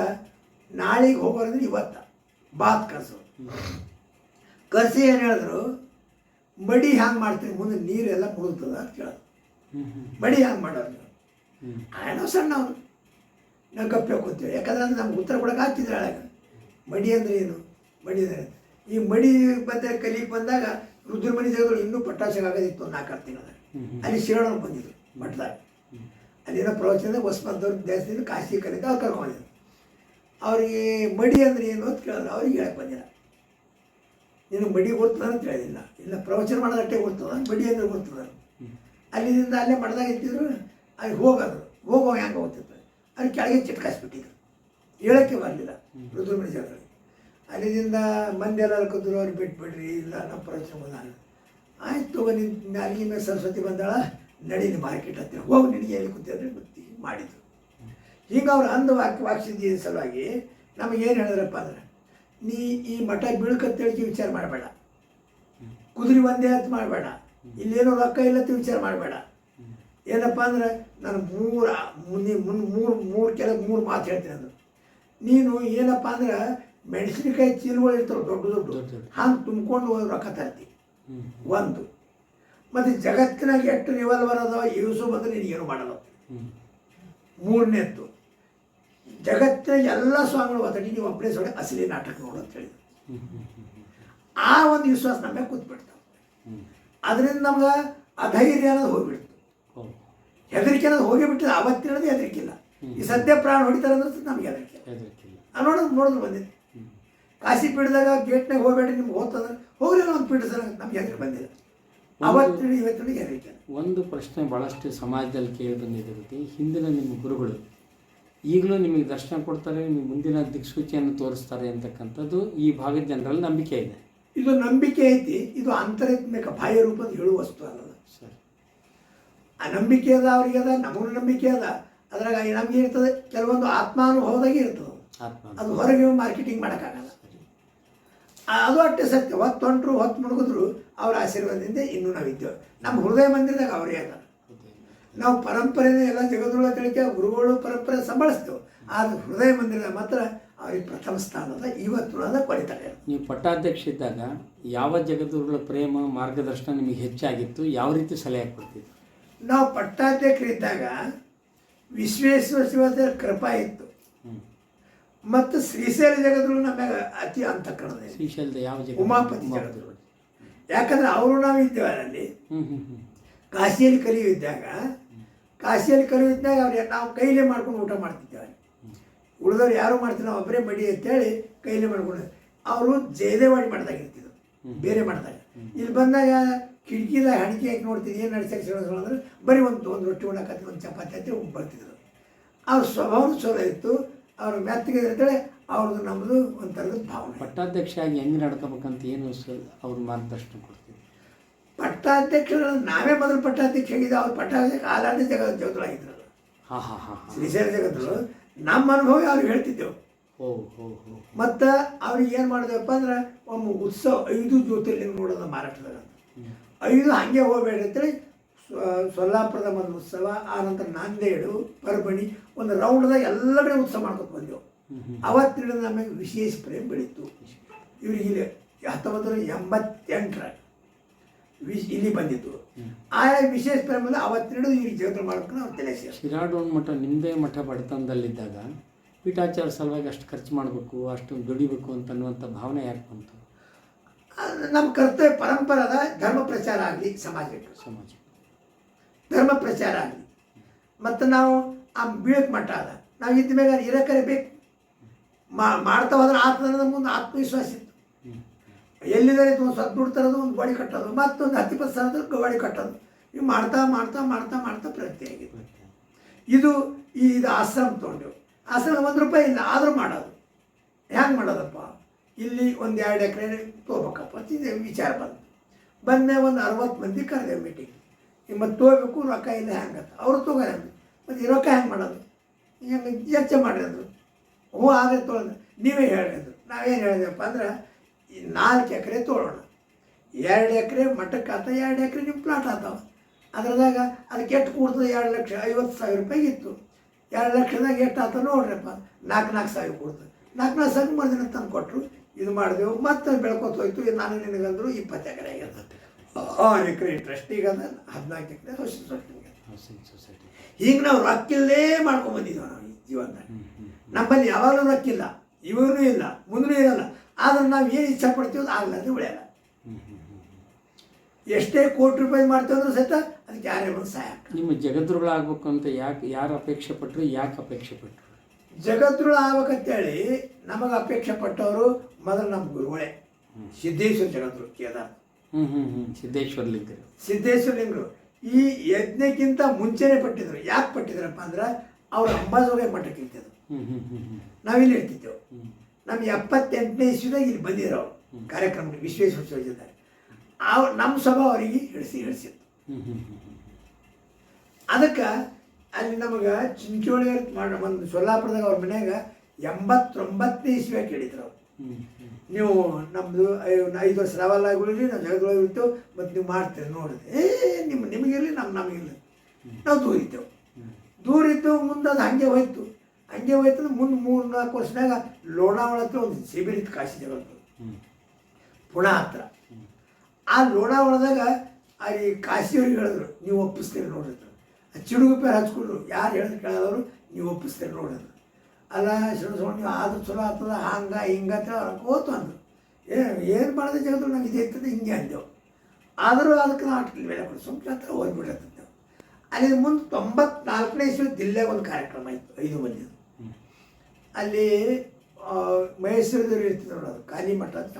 ನಾಳೆಗೆ ಹೋಗೋರಂದ್ರೆ ಇವತ್ತ. ಬಾತ್ ಕರ್ಸು ಕರ್ಸಿ ಏನು ಹೇಳಿದ್ರು, ಮಡಿ ಹ್ಯಾಂಗೆ ಮಾಡ್ತೀನಿ ಮುಂದೆ ನೀರೆಲ್ಲ ಮುಳುಗ್ತದ ಅಂತ ಕೇಳೋದು ಮಡಿ ಹ್ಯಾಂಗೆ ಮಾಡೋರು ಏನೋ ಸಣ್ಣ ಸಣ್ಣವನು ನಾವು ಗಪ್ಪೆ ಕೂತೀವಿ ಯಾಕಂದ್ರೆ ಅಂದ್ರೆ ನಮ್ಗೆ ಉತ್ತರ ಕೊಡಕ್ಕೆ ಹಾಕ್ತಿದ್ರೆ ಅಳಗ ಮಡಿ ಅಂದ್ರೆ ಏನು? ಮಡಿ ಅಂದ್ರೆ ಈ ಮಡಿ ಬಂದ ಕಲಿಗೆ ಬಂದಾಗ ರುದ್ರಮಣಿ ಜಾಗಗಳು ಇನ್ನೂ ಪಟ್ಟಾಶಕ ಆಗೋದಿತ್ತು ನಾಲ್ಕು ತಿಂಗಳ. ಅಲ್ಲಿ ಶಿರೋಣ ಬಂದಿದ್ರು, ಮಠದಾಗ. ಏನೋ ಪ್ರವಚನ ಹೊಸ್ಮಂತವ್ರ ದೇಶದಿಂದ ಕಾಶಿ ಕಲಿತ ಅವ್ರು ಕರ್ಕೊಂಡಿದ್ರು ಅವ್ರಿಗೆ ಮಡಿ ಅಂದ್ರೆ ಏನು ಅಂತ ಕೇಳಿದ್ರು ಅವ್ರಿಗೆ ಹೇಳಕ್ಕೆ ಬಂದಿಲ್ಲ. ನೀನು ಮಡಿ ಗೊತ್ತದ ಅಂತ ಹೇಳಿಲ್ಲ. ಇಲ್ಲ, ಪ್ರವಚನ ಮಾಡೋದಟ್ಟೆ ಗೊತ್ತದ ಮಡಿ ಅಂದ್ರೆ ಗೊತ್ತದ ಅಲ್ಲಿಂದ ಅಲ್ಲೇ ಮಠದಾಗ ಇದ್ದಿದ್ರು, ಅಲ್ಲಿ ಹೋಗೋದು. ಹೋಗೋ ಹೆಂಗೆ ಹೋಗ್ತಿತ್ತು ಅಲ್ಲಿ ಕೆಳಗೆ ಚಿಟ್ಕಾಯಿಸ್ಬಿಟ್ಟಿದ್ರು ಹೇಳೋಕ್ಕೆ ಬರಲಿಲ್ಲ ರುದ್ರಮಣಿ ಜಾತ್ರೆ ಅಲ್ಲಿಂದ ಮಂದಿ ಎಲ್ಲ ಕೂತರು ಅವ್ರು ಬಿಟ್ಬಿಡ್ರಿ, ಇಲ್ಲ ನಮ್ಮ ಪ್ರವಚನ ಬಂದಾನ ಆಯ್ತು ನಿನ್ನ ಅಲ್ಲಿಗೆ ಸರಸ್ವತಿ ಬಂದಾಳ ನಡೀನಿ ಮಾರ್ಕೆಟ್ ಹತ್ತಿರ ಹೋಗಿ ನಿನಗೆ ಎಲ್ಲಿ ಕೂತಿದ್ರೆ ಗೊತ್ತಿ ಮಾಡಿದ್ರು. ಹಿಂಗೆ ಅವ್ರು ಅಂದು ವಾಕ್ಯ ವಾಕ್ಸಿದ್ದೀನಿ ಸಲುವಾಗಿ ನಮಗೇನು ಹೇಳಿದ್ರಪ್ಪ ಅಂದ್ರೆ ನೀ ಈ ಮಠ ಬೀಳ್ಕತ್ತೇಳಿ ವಿಚಾರ ಮಾಡಬೇಡ. ಕುದುರೆ ಒಂದೇ ಅಂತ ಮಾಡಬೇಡ. ಇಲ್ಲೇನೋ ರೊಕ್ಕ ಇಲ್ಲ ಅಂತ ವಿಚಾರ ಮಾಡಬೇಡ. ಏನಪ್ಪ ಅಂದ್ರೆ ನಾನು ಮೂರು ಮುಂದೆ ಮುನ್ ಮೂರು ಮೂರು ಕೆಲ ಮೂರು ಮಾತು ಹೇಳ್ತೀನಿ ಅಂದ್ರೆ ನೀನು ಏನಪ್ಪ ಅಂದ್ರೆ ಮೆಣಸಿನಕಾಯಿ ಚೀಲಗಳು ಇರ್ತಾವೆ ದೊಡ್ಡ ದೊಡ್ಡ. ಹಂಗೆ ತುಂಬ್ಕೊಂಡು ರೊಕ್ಕ ತರ್ತಿ. ಒಂದು. ಮತ್ತು ಜಗತ್ತಿನಾಗ ಎಷ್ಟು ರಿವಾಲ್ವರ್ ಅದಾವ ಯೂಸು ಬಂದ್ರೆ ನೀನು ಏನು ಮಾಡಲ್ಲ. ಮೂರನೇದ್ದು. ಜಗತ್ತಿನ ಎಲ್ಲ ಸ್ವಾಮಿಗಳು ಒತ್ತಡಿ ನೀವು ಒಬ್ಬನೇ ಸೊಡೆ ಅಸಲಿ ನಾಟಕ ನೋಡು ಅಂತ ಹೇಳಿದ್ರು. ಆ ಒಂದು ವಿಶ್ವಾಸ ನಮಗೆ ಕೂತ್ಬಿಡ್ತಾವೆ ಅದರಿಂದ ನಮ್ಗೆ ಅಧೈರ್ಯ ಅನ್ನೋದು ಹೋಗಿಬಿಡ್ತು. ಹೆದರಿಕೆ ಅನ್ನೋದು ಹೋಗಿಬಿಟ್ಟಿದೆ ಅವತ್ತಿನದು ಹೆದರಿಕೆ ಇಲ್ಲ. ಈ ಸದ್ಯ ಪ್ರಾಣ ಹೊಡಿತಾರೆ ಅಂದ್ರೆ ನಮ್ಗೆ ಹೆದರಿಕೆ ಹೆದರಿಕಿಲ್ಲ ಆ ನೋಡೋದು ನೋಡಿದ್ರು ಬಂದಿದೆ. ಕಾಶಿ ಪೀಠದಾಗ ಗೇಟ್ನಾಗ ಹೋಗಬೇಡಿ ನಿಮ್ಗೆ ಹೋಗ್ತದ್ರೆ ಹೋಗ್ರಿ ಒಂದು ಪೀಠ ಸರ್ ನಮ್ಗೆ ಹೆದರಿಕೆ ಬಂದಿಲ್ಲ ಅವತ್ತಿನ ಇವತ್ತಿನ ಹೆದರಿಕೆ ಒಂದು ಪ್ರಶ್ನೆ ಭಾಳಷ್ಟು ಸಮಾಜದಲ್ಲಿ ಕೇಳಿ ಬಂದಿರುತ್ತೆ ಹಿಂದಿನ ನಿಮ್ಮ ಗುರುಗಳು ಈಗಲೂ ನಿಮಗೆ ದರ್ಶನ ಕೊಡ್ತಾರೆ ನಿಮಗೆ ಮುಂದಿನ ದಿಕ್ಸೂಚಿಯನ್ನು ತೋರಿಸ್ತಾರೆ ಅಂತಕ್ಕಂಥದ್ದು ಈ ಭಾಗದ ಜನರಲ್ಲಿ ನಂಬಿಕೆ ಇದೆ. ಇದು ನಂಬಿಕೆ ಐತಿ ಇದು ಆಂತರಿತ್ಮಿಕ ಬಾಹ್ಯ ರೂಪದ ಹೇಳುವ ವಸ್ತು ಅಲ್ಲ ಸರ್. ಆ ನಂಬಿಕೆ ಅದ ಅವ್ರಿಗೆ ಅದ ನಮಗೂ ನಂಬಿಕೆ ಅದ. ಅದ್ರಾಗ ನಮ್ಗೆ ಇರ್ತದೆ ಕೆಲವೊಂದು ಆತ್ಮಾನುಭವದಾಗೆ ಇರ್ತದೆ. ಅದು ಹೊರಗೆ ಮಾರ್ಕೆಟಿಂಗ್ ಮಾಡೋಕ್ಕಾಗಲ್ಲ. ಅದು ಅಷ್ಟೇ ಸತ್ಯ ಹೊತ್ತು ಹೊಂಟರು ಹೊತ್ತು ಮುಳುಗಿದ್ರು ಅವ್ರ ಆಶೀರ್ವಾದದಿಂದ ಇನ್ನೂ ನಾವಿದ್ದೇವೆ. ನಮ್ಮ ಹೃದಯ ಮಂದಿರದಾಗ ಅವರೇ ಅದ. ನಾವು ಪರಂಪರೆಯೇ ಎಲ್ಲ ಜಗದೊಳಗೆ ಕಳಿಕೆ ಗುರುಗಳು ಪರಂಪರೆ ಸಂಭಾಳಿಸ್ತೇವೆ ಆದರೆ ಹೃದಯ ಮಂದಿರದ ಮಾತ್ರ ಅವ್ರಿಗೆ ಪ್ರಥಮ ಸ್ಥಾನದ ಇವತ್ತು ಕೊಡಿತಾರೆ ನೀವು ಪಟ್ಟಾಧ್ಯಕ್ಷ ಇದ್ದಾಗ ಯಾವ ಜಗದ್ಗುರುಗಳ ಪ್ರೇಮ ಮಾರ್ಗದರ್ಶನ ನಿಮಗೆ ಹೆಚ್ಚಾಗಿತ್ತು? ಯಾವ ರೀತಿ ಸಲಹೆ ಕೊಡ್ತಿದ್ರು ನಾವು ಪಟ್ಟಾಧ್ಯಕ್ಷರಿದ್ದಾಗ ವಿಶ್ವೇಶ್ವರ ಶಿವದ ಕೃಪಾ ಇತ್ತು. ಮತ್ತು ಶ್ರೀಶೈಲ ಜಗದ್ರು ನಮಗೆ ಅತಿ ಅಂತಃಕರಣದ. ಶ್ರೀಶೈಲದ ಯಾವ ಜಗ ಉಮಾಪತಿ ಜಗದ್ರು ಯಾಕಂದ್ರೆ ಅವರು ನಾವು ಇದ್ದೇವೆ ಅಲ್ಲಿ. ಹ್ಞೂ ಹ್ಞೂ ಹ್ಞೂ ಕಾಶಿಯಲ್ಲಿ ಕಲಿಯುವಾಗ ಕಾಶಿಯಲ್ಲಿ ಕಲಿಯುವಿದ್ದಾಗ ಅವ್ರು ನಾವು ಕೈಲೇ ಮಾಡ್ಕೊಂಡು ಊಟ ಮಾಡ್ತಿದ್ದೇವೆ ಉಳಿದವ್ರು ಯಾರು ಮಾಡ್ತಾರೆ ನಾವು ಒಬ್ಬರೇ ಮಡಿ ಅಂತೇಳಿ ಕೈಲೇ ಮಾಡ್ಕೊಂಡು ಅವರು ಜಯದೇವಾಡಿ ಮಾಡ್ದಾಗ ಇರ್ತಿದ್ರು ಬೇರೆ ಮಾಡ್ದಾಗ. ಇಲ್ಲಿ ಬಂದಾಗ ಕಿಟಕಿದಾಗ ಹಣಿಕೆ ಹಾಕಿ ನೋಡ್ತೀನಿ, ಏನು ನಡ್ಸಕ್ಕೆ ಅಂದ್ರೆ ಬರೀ ಒಂದು ಒಂದು ರೊಟ್ಟಿ ಉಣ್ಣಕತ್ತಿ ಒಂದು ಚಪಾತಿ ಹತ್ತಿ ಬರ್ತಿದ್ರು. ಅವ್ರ ಸ್ವಭಾವ ಚಲೋ ಇತ್ತು, ಅವ್ರ ಮೆತ್ತಗೆ ಅಂತೇಳಿ ಅವ್ರದ್ದು ನಮ್ಮದು ಒಂಥರದ ಭಾವನೆ. ಪಟ್ಟಾಧ್ಯಕ್ಷ ಆಗಿ ಹೆಂಗೆ ನಡ್ಕೋಬೇಕಂತ ಏನು ಅವ್ರ ಮಾರ್ಗದರ್ಶನ ಕೊಡ್ತಿದ್ರು ಪಟ್ಟಾಧ್ಯಕ್ಷರು ನಾವೇ ಮೊದಲು ಪಟ್ಟಾಧ್ಯಕ್ಷ ಆಗಿದ್ದೆ ಅವ್ರು ಪಟ್ಟಾಧ್ಯಕ್ಷ ಆಲಾಡಿ ಜಗ ಜಗದ್ರಾಗಿದ್ರು ಹಾಂ ಹಾಂ ಹಾಂ ಹಾಂ. ಶ್ರೀಶೈಲ ಜಗತ್ತರು ನಮ್ಮ ಅನುಭವ ಅವ್ರಿಗೆ ಹೇಳ್ತಿದ್ದೆವು. ಮತ್ತು ಅವ್ರಿಗೆ ಏನು ಮಾಡಿದೆವಪ್ಪ ಅಂದ್ರೆ ಒಮ್ಮೆ ಉತ್ಸವ ಐದು ಜ್ಯೋತಿರ್ಲಿಂಗ ನೋಡೋದು ಮಾರಾಟದಾಗ ಐದು ಹಾಗೆ ಹೋಗಬೇಡ ಅಂತೇಳಿ ಸೊಲ್ಲಾಪುರದ ಒಂದು ಉತ್ಸವ ಆನಂತರ ನಾಂದೇಡು ಪರ್ಬಣಿ ಒಂದು ರೌಂಡ್ದಾಗ ಎಲ್ಲ ಕಡೆ ಉತ್ಸವ ಮಾಡ್ಕೊಂಡು ಬಂದೆವು. ಅವತ್ತಿನ ನಮಗೆ ವಿಶೇಷ ಪ್ರೇಮ ಬೆಳೀತು. ಇವ್ರಿಗೆ ಇಲ್ಲಿ ಹತ್ತೊಂಬತ್ತು ನೂರ ಎಂಬತ್ತೆಂಟರ ವಿಶ್ ಇಲ್ಲಿ ಬಂದಿತ್ತು ಆ ವಿಶೇಷ ಪ್ರೇಮದ ಅವತ್ತಿನ ಇಲ್ಲಿ ಜಗತ್ತು ಮಾಡ್ಕೊಂಡು ಅವ್ರು ತಲೆ ಸೇರಿಸಿ ಶಿರಾಡೋನ್ ಮಠ ನಿಮ್ಮದೇ ಮಠ ಬಡತನದಲ್ಲಿದ್ದಾಗ ಪೀಠಾಚಾರ ಸಲುವಾಗಿ ಅಷ್ಟು ಖರ್ಚು ಮಾಡಬೇಕು ಅಷ್ಟು ದುಡಿಬೇಕು ಅಂತ ಅನ್ನುವಂಥ ಭಾವನೆ ಯಾಕೆ ಬಂತು? ನಮ್ಮ ಕರ್ತವ್ಯ ಪರಂಪರದ ಧರ್ಮ ಪ್ರಚಾರ ಆಗಲಿ ಸಮಾಜಕ್ಕೆ ಸಮಾಜ. ಧರ್ಮ ಪ್ರಚಾರ ಆಗಲಿ. ಮತ್ತು ನಾವು ಆ ಬೀಳಕ್ಕೆ ಮಠ ಅದ. ನಾವು ಇದ್ದ ಮೇಲೆ ಇರಕರೆ ಬೇಕು. ಮಾಡ್ತಾ ಹೋದ್ರೆ ಆತ್ಮದ ಮುಂದೆ ಆತ್ಮವಿಶ್ವಾಸ ಇತ್ತು. ಎಲ್ಲಿದ್ದಾರೆ ಒಂದು ಸತ್ತು ಬಿಡ್ತಾರದು ತರೋದು ಒಂದು ಗೋಡಿ ಕಟ್ಟೋದು, ಮತ್ತೊಂದು ಹತ್ತು ಇಪ್ಪತ್ತು ಸಾವಿರದ ಗೋಡಿ ಕಟ್ಟೋದು. ಇವು ಮಾಡ್ತಾ ಮಾಡ್ತಾ ಮಾಡ್ತಾ ಮಾಡ್ತಾ ಪ್ರಗತಿ ಆಗಿದೆ. ಇದು ಈ ಇದು ಆಶ್ರಮ ತೊಗೊಂಡೆವು ಆಶ್ರಮ ಒಂದು ರೂಪಾಯಿ ಇಲ್ಲ, ಆದರೂ ಮಾಡೋದು. ಹ್ಯಾಂಗೆ ಮಾಡೋದಪ್ಪ? ಇಲ್ಲಿ ಒಂದು ಎರಡು ಎಕರೆ ತೊಗೋಬೇಕಪ್ಪ ಅಂತ ವಿಚಾರ ಬಂತು. ಬಂದ್ಮೇಲೆ ಒಂದು ಅರವತ್ತು ಮಂದಿ ಕರೆದೇವು ಮೀಟಿಂಗ್ ಮತ್ತು ತೊಗೋಬೇಕು, ರೊಕ್ಕ ಇಲ್ಲ, ಹ್ಯಾಂಗೆ ಅವರು ತೊಗೋಲ್ಲ ಮತ್ತು ಈ ರೊಕ್ಕ ಹೆಂಗೆ ಮಾಡೋದು? ಹೆಂಗೆ ಚರ್ಚೆ ಮಾಡ್ರಿ ಹ್ಞೂ, ಆದರೆ ತೊಗೊಂಡು ನೀವೇ ಹೇಳಿದ್ರು ನಾವೇನು ಹೇಳಿದೆವಪ್ಪ ಅಂದ್ರೆ ಈ ನಾಲ್ಕು ಎಕರೆ ತೊಗೊಳೋಣ ಎರಡು ಎಕರೆ ಮಠಕ್ಕೆ ಆತ ಎರಡು ಎಕರೆ ನಿಮ್ಮ ಪ್ಲಾಟ್ ಆತಾವ ಅದ್ರದಾಗ ಅದಕ್ಕೆ ಎಷ್ಟು ಕೂಡ್ತದೆ ಎರಡು ಲಕ್ಷ ಐವತ್ತು ಸಾವಿರ ರೂಪಾಯಿ ಇತ್ತು. ಎರಡು ಲಕ್ಷದಾಗ ಎಷ್ಟು ಆತ ನೋಡ್ರಪ್ಪ ನಾಲ್ಕು ನಾಲ್ಕು ಸಾವಿರ ಕೊಡ್ತದೆ. ನಾಲ್ಕು ನಾಲ್ಕು ಸಾವಿರ ಮಾಡಿದ್ರೆ ತಂದು ಕೊಟ್ಟರು ಇದು ಮಾಡಿದೆವು ಮತ್ತೆ ಬೆಳ್ಕೊತ ಹೋಯ್ತು. ನಾನು ನಿನಗಂದ್ರು ಇಪ್ಪತ್ತು ಎಕರೆ ಆಗ್ಯದ. ಆರು ಎಕರೆ ಇಂಟ್ರೆಸ್ಟ್ ಈಗ ಅದ ಹದಿನಾಲ್ಕು acre housing society housing society ಈಗ ನಾವು ರೊಕ್ಕಿಲ್ಲೇ ಮಾಡ್ಕೊಂಡ್ಬಂದಿದ್ದೀವಿ ನಾವು ಜೀವನದಾಗ ನಮ್ಮಲ್ಲಿ ಯಾವಾಗಲೂ ರೊಕ್ಕಿಲ್ಲ. ಇವಾಗಲೂ ಇಲ್ಲ ಮುಂದೂ ಇರಲ್ಲ. ಆದ್ರೆ ನಾವು ಏನು ಇಚ್ಛೆ ಆಗಲ್ಲ ಅದು ಆಗ್ಲಾದ್ರೆ ಉಳಿಯಲ್ಲ ಎಷ್ಟೇ ಕೋಟಿ ರೂಪಾಯಿ ಮಾಡ್ತೇವೆ ಅಂದ್ರೆ ಸಹಿತ ಅದಕ್ಕೆ ಯಾರೇ ಒಂದು ಸಹಾಯ. ನಿಮ್ಮ ಜಗದ್ರುಗಳಾಗಬೇಕು ಅಂತ ಯಾಕೆ ಯಾರು ಅಪೇಕ್ಷೆ ಪಟ್ಟರು ಯಾಕೆ ಅಪೇಕ್ಷೆ ಪಟ್ಟರು ಜಗದ್ಗುರು ಆಗ್ಬೇಕಂತೇಳಿ ನಮಗೆ ಅಪೇಕ್ಷೆ ಪಟ್ಟವರು ಮೊದಲು ನಮ್ಮ ಗುರುಗಳೇ. ಸಿದ್ದೇಶ್ವರ ಜಗದ್ರು ಕೇದಾರ್ ಹ್ಞೂ ಹ್ಞೂ ಹ್ಞೂ ಸಿದ್ದೇಶ್ವರ ಲಿಂಗರು. ಸಿದ್ದೇಶ್ವರ ಲಿಂಗರು. ಈ ಯಜ್ಞಕ್ಕಿಂತ ಮುಂಚೆನೇ ಪಟ್ಟಿದ್ರು. ಯಾಕೆ ಪಟ್ಟಿದ್ರಪ್ಪ ಅಂದ್ರೆ ಅವ್ರ ಅಂಬಾಜೋಗ ಮಠಕ್ಕೆ ಇರ್ತಿದ್ರು ಹ್ಞೂ ಹ್ಞೂ ಹ್ಞೂ ಹ್ಞೂ ನಾವಿಲ್ಲಿ ಇರ್ತಿದ್ದೆವು. ನಮ್ಮ ಎಪ್ಪತ್ತೆಂಟನೇ ಇಸ್ವಿದಾಗ ಇಲ್ಲಿ ಬಂದಿದ್ರು ಕಾರ್ಯಕ್ರಮ ಕಾರ್ಯಕ್ರಮಕ್ಕೆ ವಿಶ್ವೇಶ್ವರ ಶಿವಜಿದ್ದಾರೆ ಅವ್ ನಮ್ಮ ಸಭಾ ಅವರಿಗೆ ಹಿಡಿಸಿ ಹಿಡಿಸಿತ್ತು ಹ್ಞೂ ಹ್ಞೂ ಅದಕ್ಕೆ ಅಲ್ಲಿ ನಮಗೆ ಚಿಂಚೋಳಿ ಮಾಡ ಒಂದು ಸೊಲ್ಲಾಪುರದಾಗ ಅವ್ರ ಮನ್ಯಾಗ ಎಂಬತ್ತೊಂಬತ್ತನೇ ಇಸ್ವಿಯಾಗಿ ಕೇಳಿದ್ರು ಅವ್ರು. ನೀವು ನಮ್ಮದು ಐದು ವರ್ಷ ರಾವಲ್ಲಾಗುಳ್ರಿ ನಾವು ಜಗದೊಳಗೆ ಮತ್ತು ನೀವು ಮಾಡ್ತೀರಿ ನೋಡಿದೆ ಏ ನಿಮ್ಮ ನಿಮಗಿರಲಿ ನಮ್ಮ ನಮಗಿರಲಿ. ನಾವು ದೂರ ದೂರಿದ್ದು ಮುಂದೆ ಅದು ಹಾಗೆ ಹೋಯ್ತು. ಹಂಗೆ ಹೋಯ್ತು ಮುಂದೆ ಮೂರು ನಾಲ್ಕು ವರ್ಷದಾಗ ಲೋಣಾವಳ ಹತ್ರ ಒಂದು ಶಿಬಿರ ಇತ್ತು ಕಾಶಿ ಜಗತ್ತು. ಪುಣ ಹತ್ರ. ಆ ಲೋಣಾವಳದಾಗ ಅಲ್ಲಿ ಕಾಶಿಯವ್ರಿಗೆ ಹೇಳಿದ್ರು ನೀವು ಒಪ್ಪಿಸ್ತೀರಿ ನೋಡಿದ್ರು ಆ ಆ ಪೇರು ಹಚ್ಕೊಂಡ್ರು ಯಾರು ಹೇಳಿದ್ರು ಕೇಳೋರು ನೀವು ಒಪ್ಪಿಸ್ತೀರಿ ನೋಡಿದ್ರು. ಅಲ್ಲ ಶಿವ ನೀವು ಆದ್ರೂ ಚಲೋ ಆಗ್ತದ ಹಂಗೆ ಹಿಂಗೆ ಅಂತ ಹೋತು ಅಂದ್ರು. ಏನು ಏನು ಮಾಡಿದೆ ಜಗತ್ತು ನಂಗೆ ಇದೇ ಇರ್ತದೆ ಹಿಂಗೆ ಅಂದೆವು ಆದರೂ ಅದಕ್ಕೆ ನಾವು ಆಟಕ್ಕೆ ಬೆಲೆ ಕೊಡಿ ಸುಮ್ಮನೆ ಹತ್ರ ಹೋಗ್ಬಿಡತ್ತೆ ಅಲ್ಲಿ ಮುಂದೆ ತೊಂಬತ್ನಾಲ್ಕನೇ ಇಸ್ವಿ ಜಿಲ್ಲೆಗೆ ಒಂದು ಕಾರ್ಯಕ್ರಮ ಇತ್ತು ಐದು ಮಂದಿ ಅಲ್ಲಿ ಆ, ಮೈಸೂರದವ್ರು ಇರ್ತಿದ್ರು ಅದು. ಕಾಲಿ ಮಠ ಅಂತ